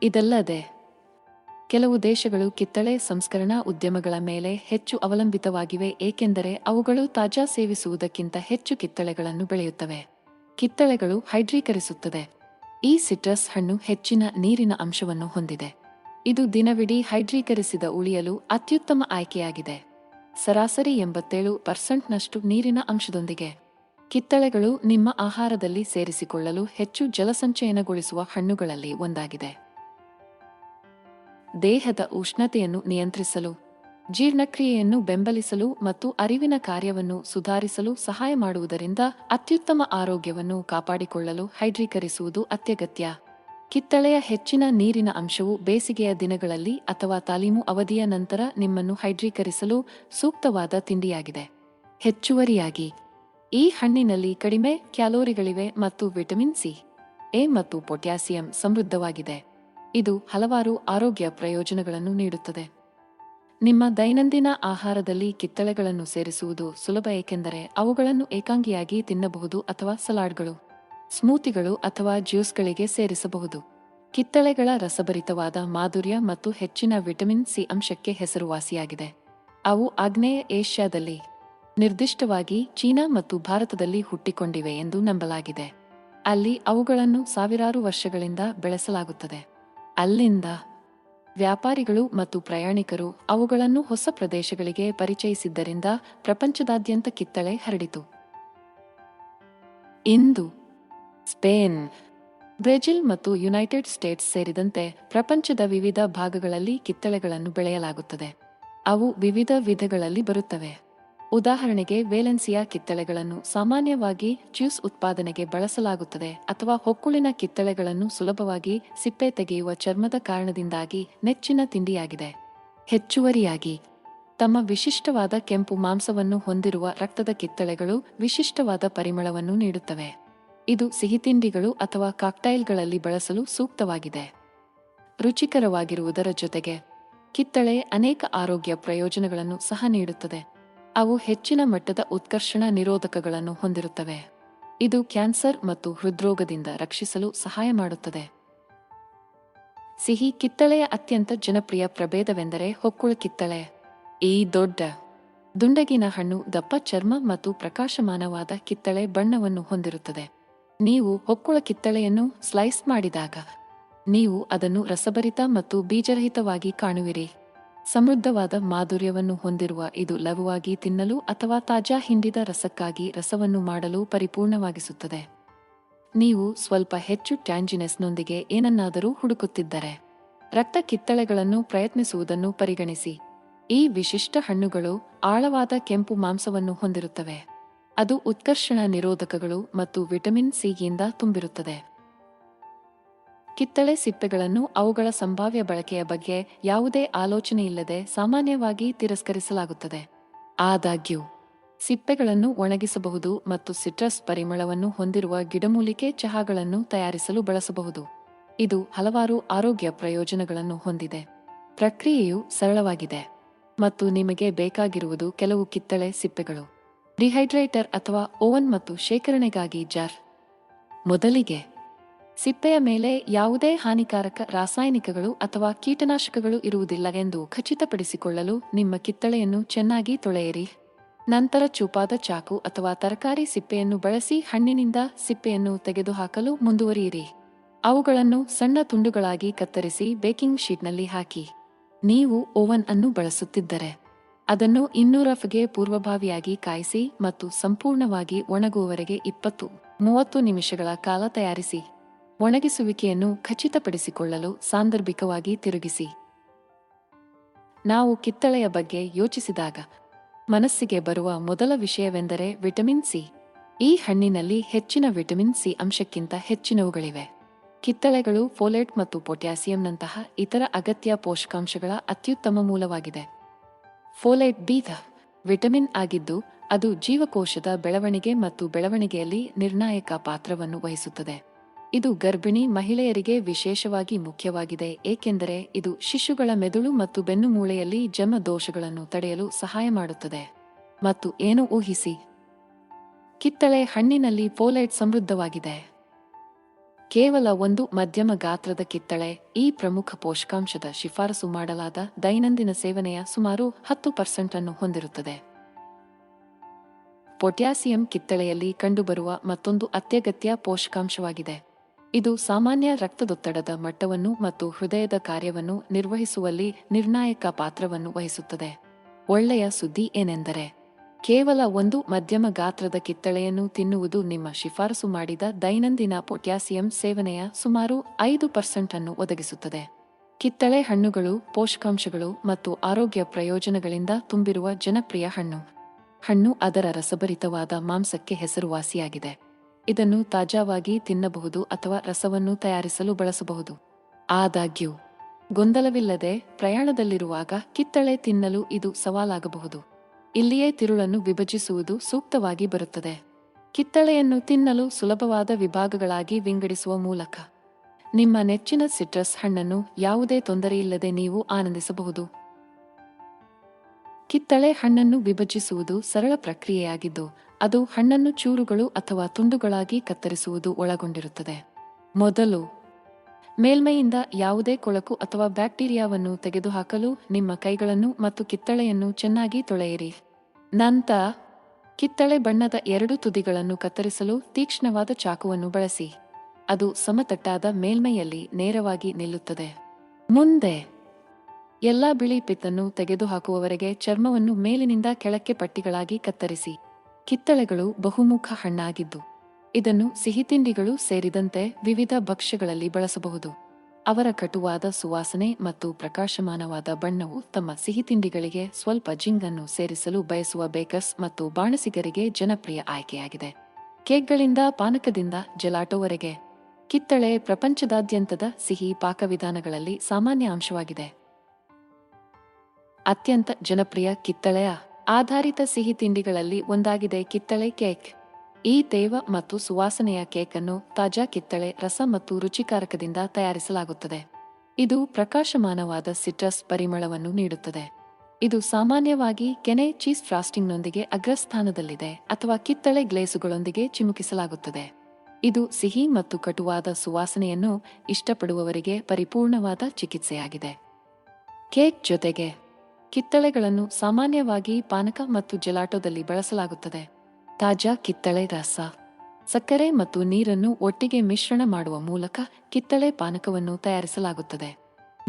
ಇದಲ್ಲದೆ ಕೆಲವು ದೇಶಗಳು ಕಿತ್ತಳೆ ಸಂಸ್ಕರಣಾ ಉದ್ಯಮಗಳ ಮೇಲೆ ಹೆಚ್ಚು ಅವಲಂಬಿತವಾಗಿವೆ, ಏಕೆಂದರೆ ಅವುಗಳು ತಾಜಾ ಸೇವಿಸುವುದಕ್ಕಿಂತ ಹೆಚ್ಚು ಕಿತ್ತಳೆಗಳನ್ನು ಬೆಳೆಯುತ್ತವೆ. ಕಿತ್ತಳೆಗಳು ಹೈಡ್ರೀಕರಿಸುತ್ತದೆ. ಈ ಸಿಟ್ರಸ್ ಹಣ್ಣು ಹೆಚ್ಚಿನ ನೀರಿನ ಅಂಶವನ್ನು ಹೊಂದಿದೆ. ಇದು ದಿನವಿಡೀ ಹೈಡ್ರೀಕರಿಸಿದ ಉಳಿಯಲು ಅತ್ಯುತ್ತಮ ಆಯ್ಕೆಯಾಗಿದೆ. ಸರಾಸರಿ ಎಂಬತ್ತೇಳು ಪರ್ಸೆಂಟ್ನಷ್ಟು ನೀರಿನ ಅಂಶದೊಂದಿಗೆ. ಕಿತ್ತಳೆಗಳು ನಿಮ್ಮ ಆಹಾರದಲ್ಲಿ ಸೇರಿಸಿಕೊಳ್ಳಲು ಹೆಚ್ಚು ಜಲಸಂಚಯನಗೊಳಿಸುವ ಹಣ್ಣುಗಳಲ್ಲಿ ಒಂದಾಗಿದೆ. ದೇಹದ ಉಷ್ಣತೆಯನ್ನು ನಿಯಂತ್ರಿಸಲು, ಜೀರ್ಣಕ್ರಿಯೆಯನ್ನು ಬೆಂಬಲಿಸಲು ಮತ್ತು ಅರಿವಿನ ಕಾರ್ಯವನ್ನು ಸುಧಾರಿಸಲು ಸಹಾಯ ಮಾಡುವುದರಿಂದ ಅತ್ಯುತ್ತಮ ಆರೋಗ್ಯವನ್ನು ಕಾಪಾಡಿಕೊಳ್ಳಲು ಹೈಡ್ರೀಕರಿಸುವುದು ಅತ್ಯಗತ್ಯ. ಕಿತ್ತಳೆಯ ಹೆಚ್ಚಿನ ನೀರಿನ ಅಂಶವು ಬೇಸಿಗೆಯ ದಿನಗಳಲ್ಲಿ ಅಥವಾ ತಾಲೀಮು ಅವಧಿಯ ನಂತರ ನಿಮ್ಮನ್ನು ಹೈಡ್ರೀಕರಿಸಲು ಸೂಕ್ತವಾದ ತಿಂಡಿಯಾಗಿದೆ. ಹೆಚ್ಚುವರಿಯಾಗಿ, ಈ ಹಣ್ಣಿನಲ್ಲಿ ಕಡಿಮೆ ಕ್ಯಾಲೋರಿಗಳಿವೆ ಮತ್ತು ವಿಟಮಿನ್ ಸಿ, ಎ ಮತ್ತು ಪೊಟ್ಯಾಸಿಯಂ ಸಮೃದ್ಧವಾಗಿದೆ. ಇದು ಹಲವಾರು ಆರೋಗ್ಯ ಪ್ರಯೋಜನಗಳನ್ನು ನೀಡುತ್ತದೆ. ನಿಮ್ಮ ದೈನಂದಿನ ಆಹಾರದಲ್ಲಿ ಕಿತ್ತಳೆಗಳನ್ನು ಸೇರಿಸುವುದು ಸುಲಭ ಏಕೆಂದರೆ ಅವುಗಳನ್ನು ಏಕಾಂಗಿಯಾಗಿ ತಿನ್ನಬಹುದು ಅಥವಾ ಸಲಾಡ್ಗಳು, ಸ್ಮೂತಿಗಳು ಅಥವಾ ಜ್ಯೂಸ್ಗಳಿಗೆ ಸೇರಿಸಬಹುದು. ಕಿತ್ತಳೆಗಳ ರಸಭರಿತವಾದ ಮಾಧುರ್ಯ ಮತ್ತು ಹೆಚ್ಚಿನ ವಿಟಮಿನ್ ಸಿ ಅಂಶಕ್ಕೆ ಹೆಸರುವಾಸಿಯಾಗಿದೆ. ಅವು ಆಗ್ನೇಯ ಏಷ್ಯಾದಲ್ಲಿ ನಿರ್ದಿಷ್ಟವಾಗಿ ಚೀನಾ ಮತ್ತು ಭಾರತದಲ್ಲಿ ಹುಟ್ಟಿಕೊಂಡಿವೆ ಎಂದು ನಂಬಲಾಗಿದೆ. ಅಲ್ಲಿ ಅವುಗಳನ್ನು ಸಾವಿರಾರು ವರ್ಷಗಳಿಂದ ಬೆಳೆಸಲಾಗುತ್ತದೆ. ಅಲ್ಲಿಂದ ವ್ಯಾಪಾರಿಗಳು ಮತ್ತು ಪ್ರಯಾಣಿಕರು ಅವುಗಳನ್ನು ಹೊಸ ಪ್ರದೇಶಗಳಿಗೆ ಪರಿಚಯಿಸಿದ್ದರಿಂದ ಪ್ರಪಂಚದಾದ್ಯಂತ ಕಿತ್ತಳೆ ಹರಡಿತು. ಇಂದು ಸ್ಪೇನ್, ಬ್ರೆಜಿಲ್ ಮತ್ತು ಯುನೈಟೆಡ್ ಸ್ಟೇಟ್ಸ್ ಸೇರಿದಂತೆ ಪ್ರಪಂಚದ ವಿವಿಧ ಭಾಗಗಳಲ್ಲಿ ಕಿತ್ತಳೆಗಳನ್ನು ಬೆಳೆಯಲಾಗುತ್ತದೆ. ಅವು ವಿವಿಧ ವಿಧಗಳಲ್ಲಿ ಬರುತ್ತವೆ. ಉದಾಹರಣೆಗೆ ವೇಲೆನ್ಸಿಯಾ ಕಿತ್ತಳೆಗಳನ್ನು ಸಾಮಾನ್ಯವಾಗಿ ಜ್ಯೂಸ್ ಉತ್ಪಾದನೆಗೆ ಬಳಸಲಾಗುತ್ತದೆ ಅಥವಾ ಹೊಕ್ಕುಳಿನ ಕಿತ್ತಳೆಗಳನ್ನು ಸುಲಭವಾಗಿ ಸಿಪ್ಪೆ ತೆಗೆಯುವ ಚರ್ಮದ ಕಾರಣದಿಂದಾಗಿ ನೆಚ್ಚಿನ ತಿಂಡಿಯಾಗಿದೆ. ಹೆಚ್ಚುವರಿಯಾಗಿ, ತಮ್ಮ ವಿಶಿಷ್ಟವಾದ ಕೆಂಪು ಮಾಂಸವನ್ನು ಹೊಂದಿರುವ ರಕ್ತದ ಕಿತ್ತಳೆಗಳು ವಿಶಿಷ್ಟವಾದ ಪರಿಮಳವನ್ನು ನೀಡುತ್ತವೆ. ಇದು ಸಿಹಿತಿಂಡಿಗಳು ಅಥವಾ ಕಾಕ್ಟೈಲ್ಗಳಲ್ಲಿ ಬಳಸಲು ಸೂಕ್ತವಾಗಿದೆ. ರುಚಿಕರವಾಗಿರುವುದರ ಜೊತೆಗೆ, ಕಿತ್ತಳೆ ಅನೇಕ ಆರೋಗ್ಯ ಪ್ರಯೋಜನಗಳನ್ನು ಸಹ ನೀಡುತ್ತದೆ. ಅವು ಹೆಚ್ಚಿನ ಮಟ್ಟದ ಉತ್ಕರ್ಷಣ ನಿರೋಧಕಗಳನ್ನು ಹೊಂದಿರುತ್ತವೆ. ಇದು ಕ್ಯಾನ್ಸರ್ ಮತ್ತು ಹೃದ್ರೋಗದಿಂದ ರಕ್ಷಿಸಲು ಸಹಾಯ ಮಾಡುತ್ತದೆ. ಸಿಹಿ ಕಿತ್ತಳೆಯ ಅತ್ಯಂತ ಜನಪ್ರಿಯ ಪ್ರಭೇದವೆಂದರೆ ಹೊಕ್ಕುಳ ಕಿತ್ತಳೆ. ಈ ದೊಡ್ಡ, ದುಂಡಗಿನ ಹಣ್ಣು ದಪ್ಪ ಚರ್ಮ ಮತ್ತು ಪ್ರಕಾಶಮಾನವಾದ ಕಿತ್ತಳೆ ಬಣ್ಣವನ್ನು ಹೊಂದಿರುತ್ತದೆ. ನೀವು ಹೊಕ್ಕುಳ ಕಿತ್ತಳೆಯನ್ನು ಸ್ಲೈಸ್ ಮಾಡಿದಾಗ, ನೀವು ಅದನ್ನು ರಸಭರಿತ ಮತ್ತು ಬೀಜರಹಿತವಾಗಿ ಕಾಣುವಿರಿ. ಸಮೃದ್ಧವಾದ ಮಾಧುರ್ಯವನ್ನು ಹೊಂದಿರುವ ಇದು ಲಘುವಾಗಿ ತಿನ್ನಲು ಅಥವಾ ತಾಜಾ ಹಿಂಡಿದ ರಸಕ್ಕಾಗಿ ರಸವನ್ನು ಮಾಡಲು ಪರಿಪೂರ್ಣವಾಗಿಸುತ್ತದೆ. ನೀವು ಸ್ವಲ್ಪ ಹೆಚ್ಚು ಟ್ಯಾಂಜಿನೆಸ್ನೊಂದಿಗೆ ಏನನ್ನಾದರೂ ಹುಡುಕುತ್ತಿದ್ದರೆ, ರಕ್ತ ಕಿತ್ತಳೆಗಳನ್ನು ಪ್ರಯತ್ನಿಸುವುದನ್ನು ಪರಿಗಣಿಸಿ. ಈ ವಿಶಿಷ್ಟ ಹಣ್ಣುಗಳು ಆಳವಾದ ಕೆಂಪು ಮಾಂಸವನ್ನು ಹೊಂದಿರುತ್ತವೆ. ಅದು ಉತ್ಕರ್ಷಣ ನಿರೋಧಕಗಳು ಮತ್ತು ವಿಟಮಿನ್ ಸಿಗಿಂದ ತುಂಬಿರುತ್ತದೆ. ಕಿತ್ತಳೆ ಸಿಪ್ಪೆಗಳನ್ನು ಅವುಗಳ ಸಂಭಾವ್ಯ ಬಳಕೆಯ ಬಗ್ಗೆ ಯಾವುದೇ ಆಲೋಚನೆಯಿಲ್ಲದೆ ಸಾಮಾನ್ಯವಾಗಿ ತಿರಸ್ಕರಿಸಲಾಗುತ್ತದೆ. ಆದಾಗ್ಯೂ, ಸಿಪ್ಪೆಗಳನ್ನು ಒಣಗಿಸಬಹುದು ಮತ್ತು ಸಿಟ್ರಸ್ ಪರಿಮಳವನ್ನು ಹೊಂದಿರುವ ಗಿಡಮೂಲಿಕೆ ಚಹಾಗಳನ್ನು ತಯಾರಿಸಲು ಬಳಸಬಹುದು. ಇದು ಹಲವಾರು ಆರೋಗ್ಯ ಪ್ರಯೋಜನಗಳನ್ನು ಹೊಂದಿದೆ. ಪ್ರಕ್ರಿಯೆಯು ಸರಳವಾಗಿದೆ ಮತ್ತು ನಿಮಗೆ ಬೇಕಾಗಿರುವುದು ಕೆಲವು ಕಿತ್ತಳೆ ಸಿಪ್ಪೆಗಳು. ಡಿಹೈಡ್ರೇಟರ್ ಅಥವಾ ಓವನ್ ಮತ್ತು ಶೇಖರಣೆಗಾಗಿ ಜಾರ್. ಮೊದಲಿಗೆ ಸಿಪ್ಪೆಯ ಮೇಲೆ ಯಾವುದೇ ಹಾನಿಕಾರಕ ರಾಸಾಯನಿಕಗಳು ಅಥವಾ ಕೀಟನಾಶಕಗಳು ಇರುವುದಿಲ್ಲ ಎಂದು ಖಚಿತಪಡಿಸಿಕೊಳ್ಳಲು ನಿಮ್ಮ ಕಿತ್ತಳೆಯನ್ನು ಚೆನ್ನಾಗಿ ತೊಳೆಯಿರಿ. ನಂತರ ಚೂಪಾದ ಚಾಕು ಅಥವಾ ತರಕಾರಿ ಸಿಪ್ಪೆಯನ್ನು ಬಳಸಿ ಹಣ್ಣಿನಿಂದ ಸಿಪ್ಪೆಯನ್ನು ತೆಗೆದುಹಾಕಲು ಮುಂದುವರಿಯಿರಿ. ಅವುಗಳನ್ನು ಸಣ್ಣ ತುಂಡುಗಳಾಗಿ ಕತ್ತರಿಸಿ ಬೇಕಿಂಗ್ ಶೀಟ್ನಲ್ಲಿ ಹಾಕಿ. ನೀವು ಓವನ್ ಅನ್ನು ಬಳಸುತ್ತಿದ್ದರೆ ಅದನ್ನು ಇನ್ನೂರಫ್ಗೆ ಪೂರ್ವಭಾವಿಯಾಗಿ ಕಾಯಿಸಿ ಮತ್ತು ಸಂಪೂರ್ಣವಾಗಿ ಒಣಗುವವರೆಗೆ ಇಪ್ಪತ್ತು, ಮೂವತ್ತು ನಿಮಿಷಗಳ ಕಾಲ ತಯಾರಿಸಿ. ಒಣಗಿಸುವಿಕೆಯನ್ನು ಖಚಿತಪಡಿಸಿಕೊಳ್ಳಲು ಸಾಂದರ್ಭಿಕವಾಗಿ ತಿರುಗಿಸಿ. ನಾವು ಕಿತ್ತಳೆಯ ಬಗ್ಗೆ ಯೋಚಿಸಿದಾಗ ಮನಸ್ಸಿಗೆ ಬರುವ ಮೊದಲ ವಿಷಯವೆಂದರೆ ವಿಟಮಿನ್ ಸಿ. ಈ ಹಣ್ಣಿನಲ್ಲಿ ಹೆಚ್ಚಿನ ವಿಟಮಿನ್ ಸಿ ಅಂಶಕ್ಕಿಂತ ಹೆಚ್ಚಿನವುಗಳಿವೆ. ಕಿತ್ತಳೆಗಳು ಫೋಲೇಟ್ ಮತ್ತು ಪೊಟ್ಯಾಸಿಯಂನಂತಹ ಇತರ ಅಗತ್ಯ ಪೋಷಕಾಂಶಗಳ ಅತ್ಯುತ್ತಮ ಮೂಲವಾಗಿದೆ. ಫೋಲೇಟ್ ಬೀದ ವಿಟಮಿನ್ ಆಗಿದ್ದು, ಅದು ಜೀವಕೋಶದ ಬೆಳವಣಿಗೆ ಮತ್ತು ಬೆಳವಣಿಗೆಯಲ್ಲಿ ನಿರ್ಣಾಯಕ ಪಾತ್ರವನ್ನು ವಹಿಸುತ್ತದೆ. ಇದು ಗರ್ಭಿಣಿ ಮಹಿಳೆಯರಿಗೆ ವಿಶೇಷವಾಗಿ ಮುಖ್ಯವಾಗಿದೆ, ಏಕೆಂದರೆ ಇದು ಶಿಶುಗಳ ಮೆದುಳು ಮತ್ತು ಬೆನ್ನುಮೂಳೆಯಲ್ಲಿ ಜಮ ದೋಷಗಳನ್ನು ತಡೆಯಲು ಸಹಾಯ ಮಾಡುತ್ತದೆ. ಮತ್ತು ಏನು ಊಹಿಸಿ? ಕಿತ್ತಳೆ ಹಣ್ಣಿನಲ್ಲಿ ಫೋಲೈಟ್ ಸಮೃದ್ಧವಾಗಿದೆ. ಕೇವಲ ಒಂದು ಮಧ್ಯಮ ಗಾತ್ರದ ಕಿತ್ತಳೆ, ಈ ಪ್ರಮುಖ ಪೋಷಕಾಂಶದ ಶಿಫಾರಸು ಮಾಡಲಾದ ದೈನಂದಿನ ಸೇವನೆಯ ಸುಮಾರು ಹತ್ತು ಪರ್ಸೆಂಟ್ ಅನ್ನು ಹೊಂದಿರುತ್ತದೆ. ಪೊಟ್ಯಾಸಿಯಂ ಕಿತ್ತಳೆಯಲ್ಲಿ ಕಂಡುಬರುವ ಮತ್ತೊಂದು ಅತ್ಯಗತ್ಯ ಪೋಷಕಾಂಶವಾಗಿದೆ. ಇದು ಸಾಮಾನ್ಯ ರಕ್ತದೊತ್ತಡದ ಮಟ್ಟವನ್ನು ಮತ್ತು ಹೃದಯದ ಕಾರ್ಯವನ್ನು ನಿರ್ವಹಿಸುವಲ್ಲಿ ನಿರ್ಣಾಯಕ ಪಾತ್ರವನ್ನು ವಹಿಸುತ್ತದೆ. ಒಳ್ಳೆಯ ಸುದ್ದಿ ಏನೆಂದರೆ, ಕೇವಲ ಒಂದು ಮಧ್ಯಮ ಗಾತ್ರದ ಕಿತ್ತಳೆಯನ್ನು ತಿನ್ನುವುದು ನಿಮ್ಮ ಶಿಫಾರಸು ಮಾಡಿದ ದೈನಂದಿನ ಪೊಟ್ಯಾಸಿಯಂ ಸೇವನೆಯ ಸುಮಾರು ಐದು ಪರ್ಸೆಂಟ್ ಅನ್ನು ಒದಗಿಸುತ್ತದೆ. ಕಿತ್ತಳೆ ಹಣ್ಣುಗಳು, ಪೋಷಕಾಂಶಗಳು ಮತ್ತು ಆರೋಗ್ಯ ಪ್ರಯೋಜನಗಳಿಂದ ತುಂಬಿರುವ ಜನಪ್ರಿಯ ಹಣ್ಣು. ಹಣ್ಣು ಅದರ ರಸಭರಿತವಾದ ಮಾಂಸಕ್ಕೆ ಹೆಸರುವಾಸಿಯಾಗಿದೆ. ಇದನ್ನು ತಾಜಾವಾಗಿ ತಿನ್ನಬಹುದು ಅಥವಾ ರಸವನ್ನು ತಯಾರಿಸಲು ಬಳಸಬಹುದು. ಆದಾಗ್ಯೂ, ಗೊಂದಲವಿಲ್ಲದೆ ಪ್ರಯಾಣದಲ್ಲಿರುವಾಗ ಕಿತ್ತಳೆ ತಿನ್ನಲು ಇದು ಸವಾಲಾಗಬಹುದು. ಇಲ್ಲಿಯೇ ತಿರುಳನ್ನು ವಿಭಜಿಸುವುದು ಸೂಕ್ತವಾಗಿ ಬರುತ್ತದೆ. ಕಿತ್ತಳೆಯನ್ನು ತಿನ್ನಲು ಸುಲಭವಾದ ವಿಭಾಗಗಳಾಗಿ ವಿಂಗಡಿಸುವ ಮೂಲಕ. ನಿಮ್ಮ ನೆಚ್ಚಿನ ಸಿಟ್ರಸ್ ಹಣ್ಣನ್ನು ಯಾವುದೇ ತೊಂದರೆಯಿಲ್ಲದೆ ನೀವು ಆನಂದಿಸಬಹುದು. ಕಿತ್ತಳೆ ಹಣ್ಣನ್ನು ವಿಭಜಿಸುವುದು ಸರಳ ಪ್ರಕ್ರಿಯೆಯಾಗಿದ್ದು ಅದು ಹಣ್ಣನ್ನು ಚೂರುಗಳು ಅಥವಾ ತುಂಡುಗಳಾಗಿ ಕತ್ತರಿಸುವುದು ಒಳಗೊಂಡಿರುತ್ತದೆ. ಮೊದಲು, ಮೇಲ್ಮೈಯಿಂದ ಯಾವುದೇ ಕೊಳಕು ಅಥವಾ ಬ್ಯಾಕ್ಟೀರಿಯಾವನ್ನು ತೆಗೆದುಹಾಕಲು ನಿಮ್ಮ ಕೈಗಳನ್ನು ಮತ್ತು ಕಿತ್ತಳೆಯನ್ನು ಚೆನ್ನಾಗಿ ತೊಳೆಯಿರಿ. ನಂತರ, ಕಿತ್ತಳೆ ಬಣ್ಣದ ಎರಡು ತುದಿಗಳನ್ನು ಕತ್ತರಿಸಲು ತೀಕ್ಷ್ಣವಾದ ಚಾಕುವನ್ನು ಬಳಸಿ. ಅದು ಸಮತಟ್ಟಾದ ಮೇಲ್ಮೈಯಲ್ಲಿ ನೇರವಾಗಿ ನಿಲ್ಲುತ್ತದೆ. ಮುಂದೆ, ಎಲ್ಲಾ ಬಿಳಿ ಪಿತ್ತನ್ನು ತೆಗೆದುಹಾಕುವವರೆಗೆ ಚರ್ಮವನ್ನು ಮೇಲಿನಿಂದ ಕೆಳಕ್ಕೆ ಪಟ್ಟಿಗಳಾಗಿ ಕತ್ತರಿಸಿ. ಕಿತ್ತಳೆಗಳು ಬಹುಮುಖ ಹಣ್ಣಾಗಿದ್ದು, ಇದನ್ನು ಸಿಹಿತಿಂಡಿಗಳು ಸೇರಿದಂತೆ ವಿವಿಧ ಭಕ್ಷ್ಯಗಳಲ್ಲಿ ಬಳಸಬಹುದು. ಅವರ ಕಟುವಾದ ಸುವಾಸನೆ ಮತ್ತು ಪ್ರಕಾಶಮಾನವಾದ ಬಣ್ಣವು ತಮ್ಮ ಸಿಹಿತಿಂಡಿಗಳಿಗೆ ಸ್ವಲ್ಪ ಜಿಂಗನ್ನು ಸೇರಿಸಲು ಬಯಸುವ ಬೇಕರ್ಸ್ ಮತ್ತು ಬಾಣಸಿಗರಿಗೆ ಜನಪ್ರಿಯ ಆಯ್ಕೆಯಾಗಿದೆ. ಕೇಕ್ಗಳಿಂದ ಪಾನಕದಿಂದ ಜೆಲಾಟೋವರೆಗೆ, ಕಿತ್ತಳೆ ಪ್ರಪಂಚದಾದ್ಯಂತದ ಸಿಹಿ ಪಾಕವಿಧಾನಗಳಲ್ಲಿ ಸಾಮಾನ್ಯ ಅಂಶವಾಗಿದೆ. ಅತ್ಯಂತ ಜನಪ್ರಿಯ ಕಿತ್ತಳೆಯ ಆಧಾರಿತ ಸಿಹಿ ತಿಂಡಿಗಳಲ್ಲಿ ಒಂದಾಗಿದೆ ಕಿತ್ತಳೆ ಕೇಕ್. ಈ ತೇವ ಮತ್ತು ಸುವಾಸನೆಯ ಕೇಕ್ ಅನ್ನು ತಾಜಾ ಕಿತ್ತಳೆ, ರಸ ಮತ್ತು ರುಚಿಕಾರಕದಿಂದ ತಯಾರಿಸಲಾಗುತ್ತದೆ. ಇದು ಪ್ರಕಾಶಮಾನವಾದ ಸಿಟ್ರಸ್ ಪರಿಮಳವನ್ನು ನೀಡುತ್ತದೆ. ಇದು ಸಾಮಾನ್ಯವಾಗಿ ಕೆನೆ ಚೀಸ್ ಫ್ರಾಸ್ಟಿಂಗ್ನೊಂದಿಗೆ ಅಗ್ರಸ್ಥಾನದಲ್ಲಿದೆ ಅಥವಾ ಕಿತ್ತಳೆ ಗ್ಲೇಸುಗಳೊಂದಿಗೆ ಚಿಮುಕಿಸಲಾಗುತ್ತದೆ. ಇದು ಸಿಹಿ ಮತ್ತು ಕಟುವಾದ ಸುವಾಸನೆಯನ್ನು ಇಷ್ಟಪಡುವವರಿಗೆ ಪರಿಪೂರ್ಣವಾದ ಚಿಕಿತ್ಸೆಯಾಗಿದೆ. ಕೇಕ್ ಜೊತೆಗೆ ಕಿತ್ತಳೆಗಳನ್ನು ಸಾಮಾನ್ಯವಾಗಿ ಪಾನಕ ಮತ್ತು ಜಲಾಟೋದಲ್ಲಿ ಬಳಸಲಾಗುತ್ತದೆ. ತಾಜಾ ಕಿತ್ತಳೆ ರಸ, ಸಕ್ಕರೆ ಮತ್ತು ನೀರನ್ನು ಒಟ್ಟಿಗೆ ಮಿಶ್ರಣ ಮಾಡುವ ಮೂಲಕ ಕಿತ್ತಳೆ ಪಾನಕವನ್ನು ತಯಾರಿಸಲಾಗುತ್ತದೆ.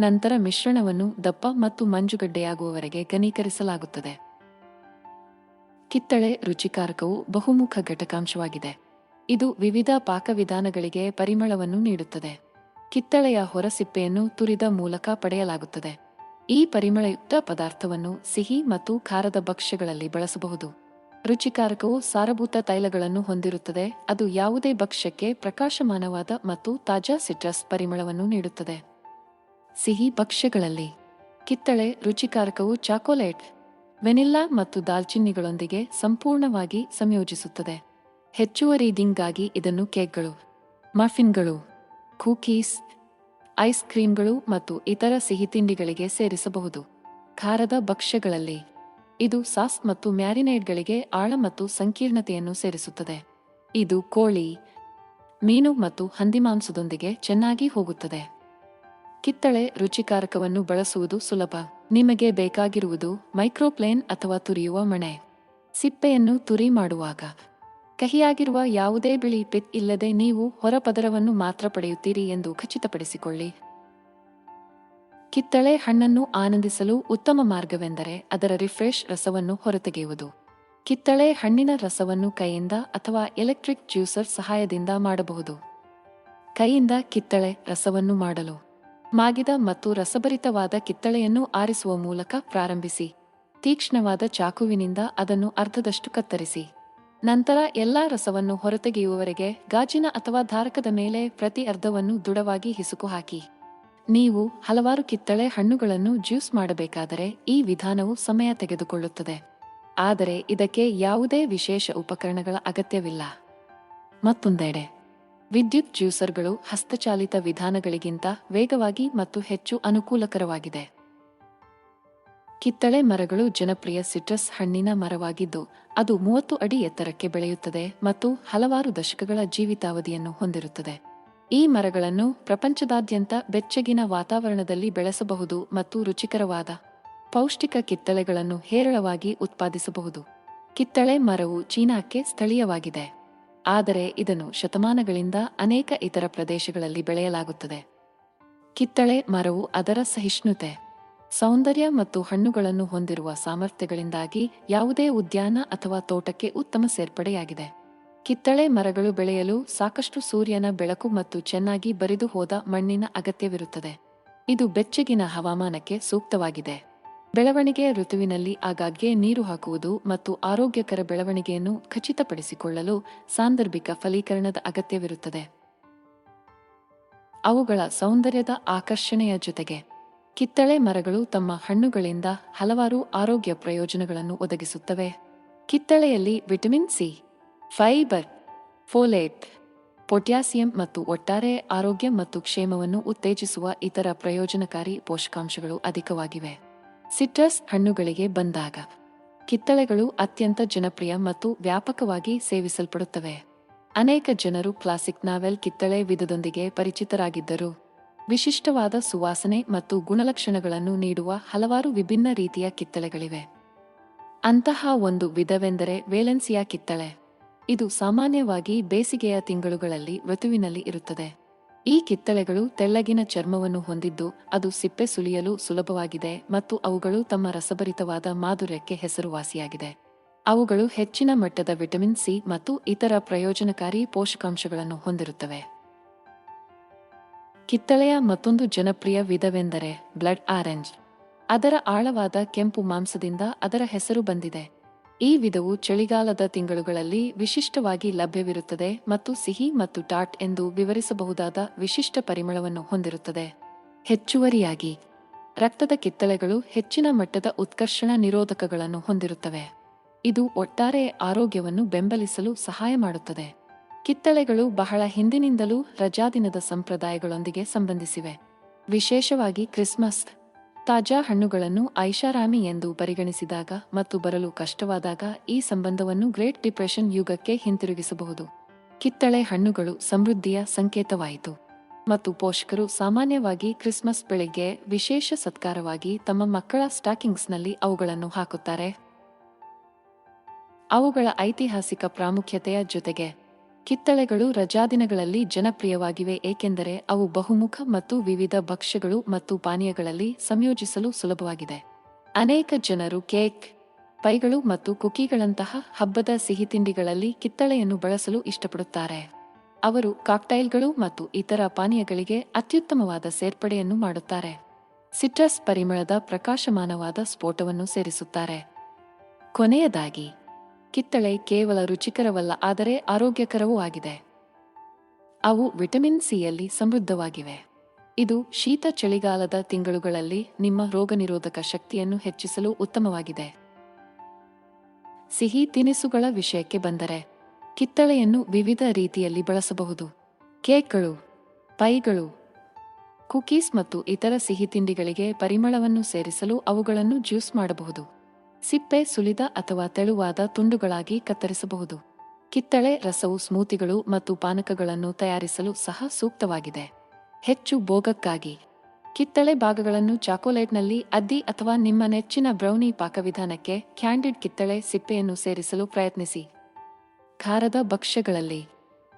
ನಂತರ ಮಿಶ್ರಣವನ್ನು ದಪ್ಪ ಮತ್ತು ಮಂಜುಗಡ್ಡೆಯಾಗುವವರೆಗೆ ಘನೀಕರಿಸಲಾಗುತ್ತದೆ. ಕಿತ್ತಳೆ ರುಚಿಕಾರಕವು ಬಹುಮುಖ ಘಟಕಾಂಶವಾಗಿದೆ. ಇದು ವಿವಿಧ ಪಾಕವಿಧಾನಗಳಿಗೆ ಪರಿಮಳವನ್ನು ನೀಡುತ್ತದೆ. ಕಿತ್ತಳೆಯ ಹೊರಸಿಪ್ಪೆಯನ್ನು ತುರಿದ ಮೂಲಕ ಪಡೆಯಲಾಗುತ್ತದೆ. ಈ ಪರಿಮಳಯುಕ್ತ ಪದಾರ್ಥವನ್ನು ಸಿಹಿ ಮತ್ತು ಖಾರದ ಭಕ್ಷ್ಯಗಳಲ್ಲಿ ಬಳಸಬಹುದು. ರುಚಿಕಾರಕವು ಸಾರಭೂತ ತೈಲಗಳನ್ನು ಹೊಂದಿರುತ್ತದೆ, ಅದು ಯಾವುದೇ ಭಕ್ಷ್ಯಕ್ಕೆ ಪ್ರಕಾಶಮಾನವಾದ ಮತ್ತು ತಾಜಾ ಸಿಟ್ರಸ್ ಪರಿಮಳವನ್ನು ನೀಡುತ್ತದೆ. ಸಿಹಿ ಭಕ್ಷ್ಯಗಳಲ್ಲಿ ಕಿತ್ತಳೆ ರುಚಿಕಾರಕವು ಚಾಕೊಲೇಟ್, ವೆನಿಲ್ಲಾ ಮತ್ತು ದಾಲ್ಚಿನ್ನಿಗಳೊಂದಿಗೆ ಸಂಪೂರ್ಣವಾಗಿ ಸಂಯೋಜಿಸುತ್ತದೆ. ಹೆಚ್ಚುವರಿ ದಿಂಗಾಗಿ ಇದನ್ನು ಕೇಕ್ಗಳು, ಮಫಿನ್ಗಳು, ಕುಕೀಸ್ ಐಸ್ ಕ್ರೀಮ್ಗಳು ಮತ್ತು ಇತರ ಸಿಹಿ ತಿಂಡಿಗಳಿಗೆ ಸೇರಿಸಬಹುದು. ಖಾರದ ಭಕ್ಷ್ಯಗಳಲ್ಲಿ ಇದು ಸಾಸ್ ಮತ್ತು ಮ್ಯಾರಿನೇಡ್ಗಳಿಗೆ ಆಳ ಮತ್ತು ಸಂಕೀರ್ಣತೆಯನ್ನು ಸೇರಿಸುತ್ತದೆ. ಇದು ಕೋಳಿ, ಮೀನು ಮತ್ತು ಹಂದಿಮಾಂಸದೊಂದಿಗೆ ಚೆನ್ನಾಗಿ ಹೋಗುತ್ತದೆ. ಕಿತ್ತಳೆ ರುಚಿಕಾರಕವನ್ನು ಬಳಸುವುದು ಸುಲಭ. ನಿಮಗೆ ಬೇಕಾಗಿರುವುದು ಮೈಕ್ರೋಪ್ಲೇನ್ ಅಥವಾ ತುರಿಯುವ ಮಣೆ. ಸಿಪ್ಪೆಯನ್ನು ತುರಿ ಮಾಡುವಾಗ ಕಹಿಯಾಗಿರುವ ಯಾವುದೇ ಬಿಳಿ ಪಿತ್ ಇಲ್ಲದೆ ನೀವು ಹೊರ ಪದರವನ್ನು ಮಾತ್ರ ಪಡೆಯುತ್ತೀರಿ ಎಂದು ಖಚಿತಪಡಿಸಿಕೊಳ್ಳಿ. ಕಿತ್ತಳೆ ಹಣ್ಣನ್ನು ಆನಂದಿಸಲು ಉತ್ತಮ ಮಾರ್ಗವೆಂದರೆ ಅದರ ರಿಫ್ರೆಶ್ ರಸವನ್ನು ಹೊರತೆಗೆಯುವುದು. ಕಿತ್ತಳೆ ಹಣ್ಣಿನ ರಸವನ್ನು ಕೈಯಿಂದ ಅಥವಾ ಎಲೆಕ್ಟ್ರಿಕ್ ಜ್ಯೂಸರ್ ಸಹಾಯದಿಂದ ಮಾಡಬಹುದು. ಕೈಯಿಂದ ಕಿತ್ತಳೆ ರಸವನ್ನು ಮಾಡಲು. ಮಾಗಿದ ಮತ್ತು ರಸಭರಿತವಾದ ಕಿತ್ತಳೆಯನ್ನು ಆರಿಸುವ ಮೂಲಕ ಪ್ರಾರಂಭಿಸಿ. ತೀಕ್ಷ್ಣವಾದ ಚಾಕುವಿನಿಂದ ಅದನ್ನು ಅರ್ಧದಷ್ಟು ಕತ್ತರಿಸಿ. ನಂತರ ಎಲ್ಲಾ ರಸವನ್ನು ಹೊರತೆಗೆಯುವವರೆಗೆ ಗಾಜಿನ ಅಥವಾ ಧಾರಕದ ಮೇಲೆ ಪ್ರತಿ ಅರ್ಧವನ್ನು ದೃಢವಾಗಿ ಹಿಸುಕು ಹಾಕಿ. ನೀವು ಹಲವಾರು ಕಿತ್ತಳೆ ಹಣ್ಣುಗಳನ್ನು ಜ್ಯೂಸ್ ಮಾಡಬೇಕಾದರೆ ಈ ವಿಧಾನವು ಸಮಯ ತೆಗೆದುಕೊಳ್ಳುತ್ತದೆ. ಆದರೆ ಇದಕ್ಕೆ ಯಾವುದೇ ವಿಶೇಷ ಉಪಕರಣಗಳ ಅಗತ್ಯವಿಲ್ಲ. ಮತ್ತೊಂದೆಡೆ, ವಿದ್ಯುತ್ ಜ್ಯೂಸರ್ಗಳು ಹಸ್ತಚಾಲಿತ ವಿಧಾನಗಳಿಗಿಂತ ವೇಗವಾಗಿ ಮತ್ತು ಹೆಚ್ಚು ಅನುಕೂಲಕರವಾಗಿದೆ. ಕಿತ್ತಳೆ ಮರಗಳು ಜನಪ್ರಿಯ ಸಿಟ್ರಸ್ ಹಣ್ಣಿನ ಮರವಾಗಿದ್ದು, ಅದು ಮೂವತ್ತು ಅಡಿ ಎತ್ತರಕ್ಕೆ ಬೆಳೆಯುತ್ತದೆ ಮತ್ತು ಹಲವಾರು ದಶಕಗಳ ಜೀವಿತಾವಧಿಯನ್ನು ಹೊಂದಿರುತ್ತದೆ. ಈ ಮರಗಳನ್ನು ಪ್ರಪಂಚದಾದ್ಯಂತ ಬೆಚ್ಚಗಿನ ವಾತಾವರಣದಲ್ಲಿ ಬೆಳೆಸಬಹುದು ಮತ್ತು ರುಚಿಕರವಾದ ಪೌಷ್ಟಿಕ ಕಿತ್ತಳೆಗಳನ್ನು ಹೇರಳವಾಗಿ ಉತ್ಪಾದಿಸಬಹುದು. ಕಿತ್ತಳೆ ಮರವು ಚೀನಾಕ್ಕೆ ಸ್ಥಳೀಯವಾಗಿದೆ. ಆದರೆ ಇದನ್ನು ಶತಮಾನಗಳಿಂದ ಅನೇಕ ಇತರ ಪ್ರದೇಶಗಳಲ್ಲಿ ಬೆಳೆಯಲಾಗುತ್ತದೆ. ಕಿತ್ತಳೆ ಮರವು ಅದರ ಸಹಿಷ್ಣುತೆ ಸೌಂದರ್ಯ ಮತ್ತು ಹಣ್ಣುಗಳನ್ನು ಹೊಂದಿರುವ ಸಾಮರ್ಥ್ಯಗಳಿಂದಾಗಿ ಯಾವುದೇ ಉದ್ಯಾನ ಅಥವಾ ತೋಟಕ್ಕೆ ಉತ್ತಮ ಸೇರ್ಪಡೆಯಾಗಿದೆ. ಕಿತ್ತಳೆ ಮರಗಳು ಬೆಳೆಯಲು ಸಾಕಷ್ಟು ಸೂರ್ಯನ ಬೆಳಕು ಮತ್ತು ಚೆನ್ನಾಗಿ ಬರಿದು ಹೋದ ಮಣ್ಣಿನ ಅಗತ್ಯವಿರುತ್ತದೆ. ಇದು ಬೆಚ್ಚಗಿನ ಹವಾಮಾನಕ್ಕೆ ಸೂಕ್ತವಾಗಿದೆ. ಬೆಳವಣಿಗೆಯ ಋತುವಿನಲ್ಲಿ ಆಗಾಗ್ಗೆ ನೀರು ಹಾಕುವುದು ಮತ್ತು ಆರೋಗ್ಯಕರ ಬೆಳವಣಿಗೆಯನ್ನು ಖಚಿತಪಡಿಸಿಕೊಳ್ಳಲು ಸಾಂದರ್ಭಿಕ ಫಲೀಕರಣದ ಅಗತ್ಯವಿರುತ್ತದೆ. ಅವುಗಳ ಸೌಂದರ್ಯದ ಆಕರ್ಷಣೆಯ ಜೊತೆಗೆ ಕಿತ್ತಳೆ ಮರಗಳು ತಮ್ಮ ಹಣ್ಣುಗಳಿಂದ ಹಲವಾರು ಆರೋಗ್ಯ ಪ್ರಯೋಜನಗಳನ್ನು ಒದಗಿಸುತ್ತವೆ. ಕಿತ್ತಳೆಯಲ್ಲಿ vitamin C, fiber, folate, potassium ಮತ್ತು ಒಟ್ಟಾರೆ ಆರೋಗ್ಯ ಮತ್ತು ಕ್ಷೇಮವನ್ನು ಉತ್ತೇಜಿಸುವ ಇತರ ಪ್ರಯೋಜನಕಾರಿ ಪೋಷಕಾಂಶಗಳು ಅಧಿಕವಾಗಿವೆ. ಸಿಟ್ರಸ್ ಹಣ್ಣುಗಳಿಗೆ ಬಂದಾಗ ಕಿತ್ತಳೆಗಳು ಅತ್ಯಂತ ಜನಪ್ರಿಯ ಮತ್ತು ವ್ಯಾಪಕವಾಗಿ ಸೇವಿಸಲ್ಪಡುತ್ತವೆ. ಅನೇಕ ಜನರು ಕ್ಲಾಸಿಕ್ ನಾವೆಲ್ ಕಿತ್ತಳೆ ವಿಧದೊಂದಿಗೆ ಪರಿಚಿತರಾಗಿದ್ದರು. ವಿಶಿಷ್ಟವಾದ ಸುವಾಸನೆ ಮತ್ತು ಗುಣಲಕ್ಷಣಗಳನ್ನು ನೀಡುವ ಹಲವಾರು ವಿಭಿನ್ನ ರೀತಿಯ ಕಿತ್ತಳೆಗಳಿವೆ. ಅಂತಹ ಒಂದು ವಿಧವೆಂದರೆ ವೇಲೆನ್ಸಿಯಾ ಕಿತ್ತಳೆ. ಇದು ಸಾಮಾನ್ಯವಾಗಿ ಬೇಸಿಗೆಯ ತಿಂಗಳುಗಳಲ್ಲಿ ಋತುವಿನಲ್ಲಿ ಇರುತ್ತದೆ. ಈ ಕಿತ್ತಳೆಗಳು ತೆಳ್ಳಗಿನ ಚರ್ಮವನ್ನು ಹೊಂದಿದ್ದು ಅದು ಸಿಪ್ಪೆ ಸುಲಿಯಲು ಸುಲಭವಾಗಿದೆ ಮತ್ತು ಅವುಗಳು ತಮ್ಮ ರಸಭರಿತವಾದ ಮಾಧುರ್ಯಕ್ಕೆ ಹೆಸರುವಾಸಿಯಾಗಿದೆ. ಅವುಗಳು ಹೆಚ್ಚಿನ ಮಟ್ಟದ ವಿಟಮಿನ್ ಸಿ ಮತ್ತು ಇತರ ಪ್ರಯೋಜನಕಾರಿ ಪೋಷಕಾಂಶಗಳನ್ನು ಹೊಂದಿರುತ್ತವೆ. ಕಿತ್ತಳೆಯ ಮತ್ತೊಂದು ಜನಪ್ರಿಯ ವಿಧವೆಂದರೆ ಬ್ಲಡ್ ಆರೆಂಜ್. ಅದರ ಆಳವಾದ ಕೆಂಪು ಮಾಂಸದಿಂದ ಅದರ ಹೆಸರು ಬಂದಿದೆ. ಈ ವಿಧವು ಚಳಿಗಾಲದ ತಿಂಗಳುಗಳಲ್ಲಿ ವಿಶಿಷ್ಟವಾಗಿ ಲಭ್ಯವಿರುತ್ತದೆ ಮತ್ತು ಸಿಹಿ ಮತ್ತು ಟಾಟ್ ಎಂದು ವಿವರಿಸಬಹುದಾದ ವಿಶಿಷ್ಟ ಪರಿಮಳವನ್ನು ಹೊಂದಿರುತ್ತದೆ. ಹೆಚ್ಚುವರಿಯಾಗಿ, ರಕ್ತದ ಕಿತ್ತಳೆಗಳು ಹೆಚ್ಚಿನ ಮಟ್ಟದ ಉತ್ಕರ್ಷಣ ನಿರೋಧಕಗಳನ್ನು ಹೊಂದಿರುತ್ತವೆ. ಇದು ಒಟ್ಟಾರೆ ಆರೋಗ್ಯವನ್ನು ಬೆಂಬಲಿಸಲು ಸಹಾಯ ಮಾಡುತ್ತದೆ. ಕಿತ್ತಳೆಗಳು ಬಹಳ ಹಿಂದಿನಿಂದಲೂ ರಜಾದಿನದ ಸಂಪ್ರದಾಯಗಳೊಂದಿಗೆ ಸಂಬಂಧಿಸಿವೆ. ವಿಶೇಷವಾಗಿ ಕ್ರಿಸ್ಮಸ್, ತಾಜಾ ಹಣ್ಣುಗಳನ್ನು ಐಷಾರಾಮಿ ಎಂದು ಪರಿಗಣಿಸಿದಾಗ ಮತ್ತು ಬರಲು ಕಷ್ಟವಾದಾಗ ಈ ಸಂಬಂಧವನ್ನು ಗ್ರೇಟ್ ಡಿಪ್ರೆಷನ್ ಯುಗಕ್ಕೆ ಹಿಂತಿರುಗಿಸಬಹುದು. ಕಿತ್ತಳೆ ಹಣ್ಣುಗಳು ಸಮೃದ್ಧಿಯ ಸಂಕೇತವಾಯಿತು ಮತ್ತು ಪೋಷಕರು ಸಾಮಾನ್ಯವಾಗಿ ಕ್ರಿಸ್ಮಸ್ ಬೆಳಿಗ್ಗೆ ವಿಶೇಷ ಸತ್ಕಾರವಾಗಿ ತಮ್ಮ ಮಕ್ಕಳ ಸ್ಟಾಕಿಂಗ್ಸ್ನಲ್ಲಿ ಅವುಗಳನ್ನು ಹಾಕುತ್ತಾರೆ. ಅವುಗಳ ಐತಿಹಾಸಿಕ ಪ್ರಾಮುಖ್ಯತೆಯ ಜೊತೆಗೆ ಕಿತ್ತಳೆಗಳು ರಜಾದಿನಗಳಲ್ಲಿ ಜನಪ್ರಿಯವಾಗಿವೆ, ಏಕೆಂದರೆ ಅವು ಬಹುಮುಖ ಮತ್ತು ವಿವಿಧ ಭಕ್ಷ್ಯಗಳು ಮತ್ತು ಪಾನೀಯಗಳಲ್ಲಿ ಸಂಯೋಜಿಸಲು ಸುಲಭವಾಗಿದೆ. ಅನೇಕ ಜನರು ಕೇಕ್, ಪೈಗಳು ಮತ್ತು ಕುಕೀಗಳಂತಹ ಹಬ್ಬದ ಸಿಹಿತಿಂಡಿಗಳಲ್ಲಿ ಕಿತ್ತಳೆಯನ್ನು ಬಳಸಲು ಇಷ್ಟಪಡುತ್ತಾರೆ. ಅವರು ಕಾಕ್ಟೈಲ್ಗಳು ಮತ್ತು ಇತರ ಪಾನೀಯಗಳಿಗೆ ಅತ್ಯುತ್ತಮವಾದ ಸೇರ್ಪಡೆಯನ್ನು ಮಾಡುತ್ತಾರೆ. ಸಿಟ್ರಸ್ ಪರಿಮಳದ ಪ್ರಕಾಶಮಾನವಾದ ಸ್ಫೋಟವನ್ನು ಸೇರಿಸುತ್ತಾರೆ. ಕೊನೆಯದಾಗಿ ಕಿತ್ತಳೆ ಕೇವಲ ರುಚಿಕರವಲ್ಲ, ಆದರೆ ಆರೋಗ್ಯಕರವೂ ಆಗಿದೆ. ಅವು ವಿಟಮಿನ್ ಸಿಯಲ್ಲಿ ಸಮೃದ್ಧವಾಗಿವೆ. ಇದು ಶೀತ ಚಳಿಗಾಲದ ತಿಂಗಳುಗಳಲ್ಲಿ ನಿಮ್ಮ ರೋಗನಿರೋಧಕ ಶಕ್ತಿಯನ್ನು ಹೆಚ್ಚಿಸಲು ಉತ್ತಮವಾಗಿದೆ. ಸಿಹಿ ತಿನಿಸುಗಳ ವಿಷಯಕ್ಕೆ ಬಂದರೆ, ಕಿತ್ತಳೆಯನ್ನು ವಿವಿಧ ರೀತಿಯಲ್ಲಿ ಬಳಸಬಹುದು. ಕೇಕ್ಗಳು, ಪೈಗಳು, ಕುಕೀಸ್ ಮತ್ತು ಇತರ ಸಿಹಿ ತಿಂಡಿಗಳಿಗೆ ಪರಿಮಳವನ್ನು ಸೇರಿಸಲು ಅವುಗಳನ್ನು ಜ್ಯೂಸ್ ಮಾಡಬಹುದು. ಸಿಪ್ಪೆ, ಸುಲಿದ ಅಥವಾ ತೆಳುವಾದ ತುಂಡುಗಳಾಗಿ ಕತ್ತರಿಸಬಹುದು. ಕಿತ್ತಳೆ ರಸವು ಸ್ಮೂತಿಗಳು ಮತ್ತು ಪಾನಕಗಳನ್ನು ತಯಾರಿಸಲು ಸಹ ಸೂಕ್ತವಾಗಿದೆ. ಹೆಚ್ಚು ಭೋಗಕ್ಕಾಗಿ. ಕಿತ್ತಳೆ ಭಾಗಗಳನ್ನು ಚಾಕೊಲೇಟ್ನಲ್ಲಿ ಅದ್ದಿ ಅಥವಾ ನಿಮ್ಮ ನೆಚ್ಚಿನ ಬ್ರೌನಿ ಪಾಕವಿಧಾನಕ್ಕೆ ಕ್ಯಾಂಡಿಡ್ ಕಿತ್ತಳೆ ಸಿಪ್ಪೆಯನ್ನು ಸೇರಿಸಲು ಪ್ರಯತ್ನಿಸಿ. ಖಾರದ ಭಕ್ಷ್ಯಗಳಲ್ಲಿ.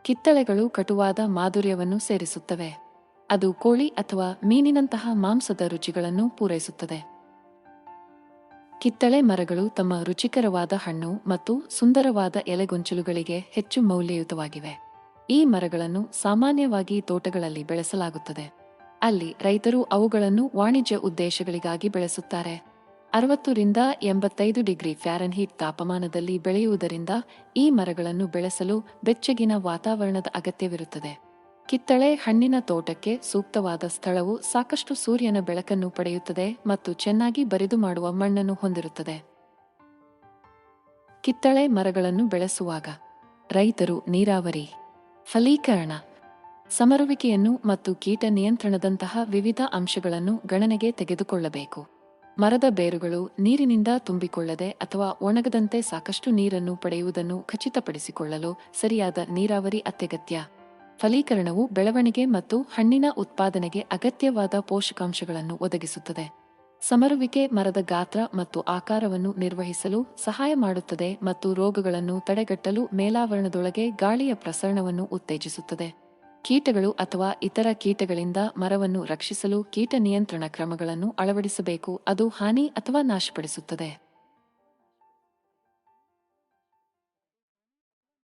ಕಿತ್ತಳೆಗಳು ಕಟುವಾದ ಮಾಧುರ್ಯವನ್ನು ಸೇರಿಸುತ್ತವೆ. ಅದು ಕೋಳಿ ಅಥವಾ ಮೀನಿನಂತಹ ಮಾಂಸದ ರುಚಿಗಳನ್ನು ಪೂರೈಸುತ್ತದೆ. ಕಿತ್ತಳೆ ಮರಗಳು ತಮ್ಮ ರುಚಿಕರವಾದ ಹಣ್ಣು ಮತ್ತು ಸುಂದರವಾದ ಎಲೆಗೊಂಚಲುಗಳಿಗೆ ಹೆಚ್ಚು ಮೌಲ್ಯಯುತವಾಗಿವೆ. ಈ ಮರಗಳನ್ನು ಸಾಮಾನ್ಯವಾಗಿ ತೋಟಗಳಲ್ಲಿ ಬೆಳೆಸಲಾಗುತ್ತದೆ. ಅಲ್ಲಿ ರೈತರು ಅವುಗಳನ್ನು ವಾಣಿಜ್ಯ ಉದ್ದೇಶಗಳಿಗಾಗಿ ಬೆಳೆಸುತ್ತಾರೆ. ಅರವತ್ತರಿಂದ ಎಂಬತ್ತೈದು ಡಿಗ್ರಿ ಫ್ಯಾರನ್ಹೀಟ್ ತಾಪಮಾನದಲ್ಲಿ ಬೆಳೆಯುವುದರಿಂದ ಈ ಮರಗಳನ್ನು ಬೆಳೆಸಲು ಬೆಚ್ಚಗಿನ ವಾತಾವರಣದ ಅಗತ್ಯವಿರುತ್ತದೆ. ಕಿತ್ತಳೆ ಹಣ್ಣಿನ ತೋಟಕ್ಕೆ ಸೂಕ್ತವಾದ ಸ್ಥಳವು ಸಾಕಷ್ಟು ಸೂರ್ಯನ ಬೆಳಕನ್ನು ಪಡೆಯುತ್ತದೆ ಮತ್ತು ಚೆನ್ನಾಗಿ ಬರಿದು ಮಾಡುವ ಮಣ್ಣನ್ನು ಹೊಂದಿರುತ್ತದೆ. ಕಿತ್ತಳೆ ಮರಗಳನ್ನು ಬೆಳೆಸುವಾಗ ರೈತರು ನೀರಾವರಿ, ಫಲೀಕರಣ, ಸಮರುವಿಕೆಯನ್ನು ಮತ್ತು ಕೀಟ ನಿಯಂತ್ರಣದಂತಹ ವಿವಿಧ ಅಂಶಗಳನ್ನು ಗಣನೆಗೆ ತೆಗೆದುಕೊಳ್ಳಬೇಕು. ಮರದ ಬೇರುಗಳು ನೀರಿನಿಂದ ತುಂಬಿಕೊಳ್ಳದೆ ಅಥವಾ ಒಣಗದಂತೆ ಸಾಕಷ್ಟು ನೀರನ್ನು ಪಡೆಯುವುದನ್ನು ಖಚಿತಪಡಿಸಿಕೊಳ್ಳಲು ಸರಿಯಾದ ನೀರಾವರಿ ಅತ್ಯಗತ್ಯ. ಫಲೀಕರಣವು ಬೆಳವಣಿಗೆ ಮತ್ತು ಹಣ್ಣಿನ ಉತ್ಪಾದನೆಗೆ ಅಗತ್ಯವಾದ ಪೋಷಕಾಂಶಗಳನ್ನು ಒದಗಿಸುತ್ತದೆ. ಸಮರುವಿಕೆ ಮರದ ಗಾತ್ರ ಮತ್ತು ಆಕಾರವನ್ನು ನಿರ್ವಹಿಸಲು ಸಹಾಯ ಮಾಡುತ್ತದೆ ಮತ್ತು ರೋಗಗಳನ್ನು ತಡೆಗಟ್ಟಲು ಮೇಲಾವರಣದೊಳಗೆ ಗಾಳಿಯ ಪ್ರಸರಣವನ್ನು ಉತ್ತೇಜಿಸುತ್ತದೆ. ಕೀಟಗಳು ಅಥವಾ ಇತರ ಕೀಟಗಳಿಂದ ಮರವನ್ನು ರಕ್ಷಿಸಲು ಕೀಟ ನಿಯಂತ್ರಣ ಕ್ರಮಗಳನ್ನು ಅಳವಡಿಸಬೇಕು, ಅದು ಹಾನಿ ಅಥವಾ ನಾಶಪಡಿಸುತ್ತದೆ.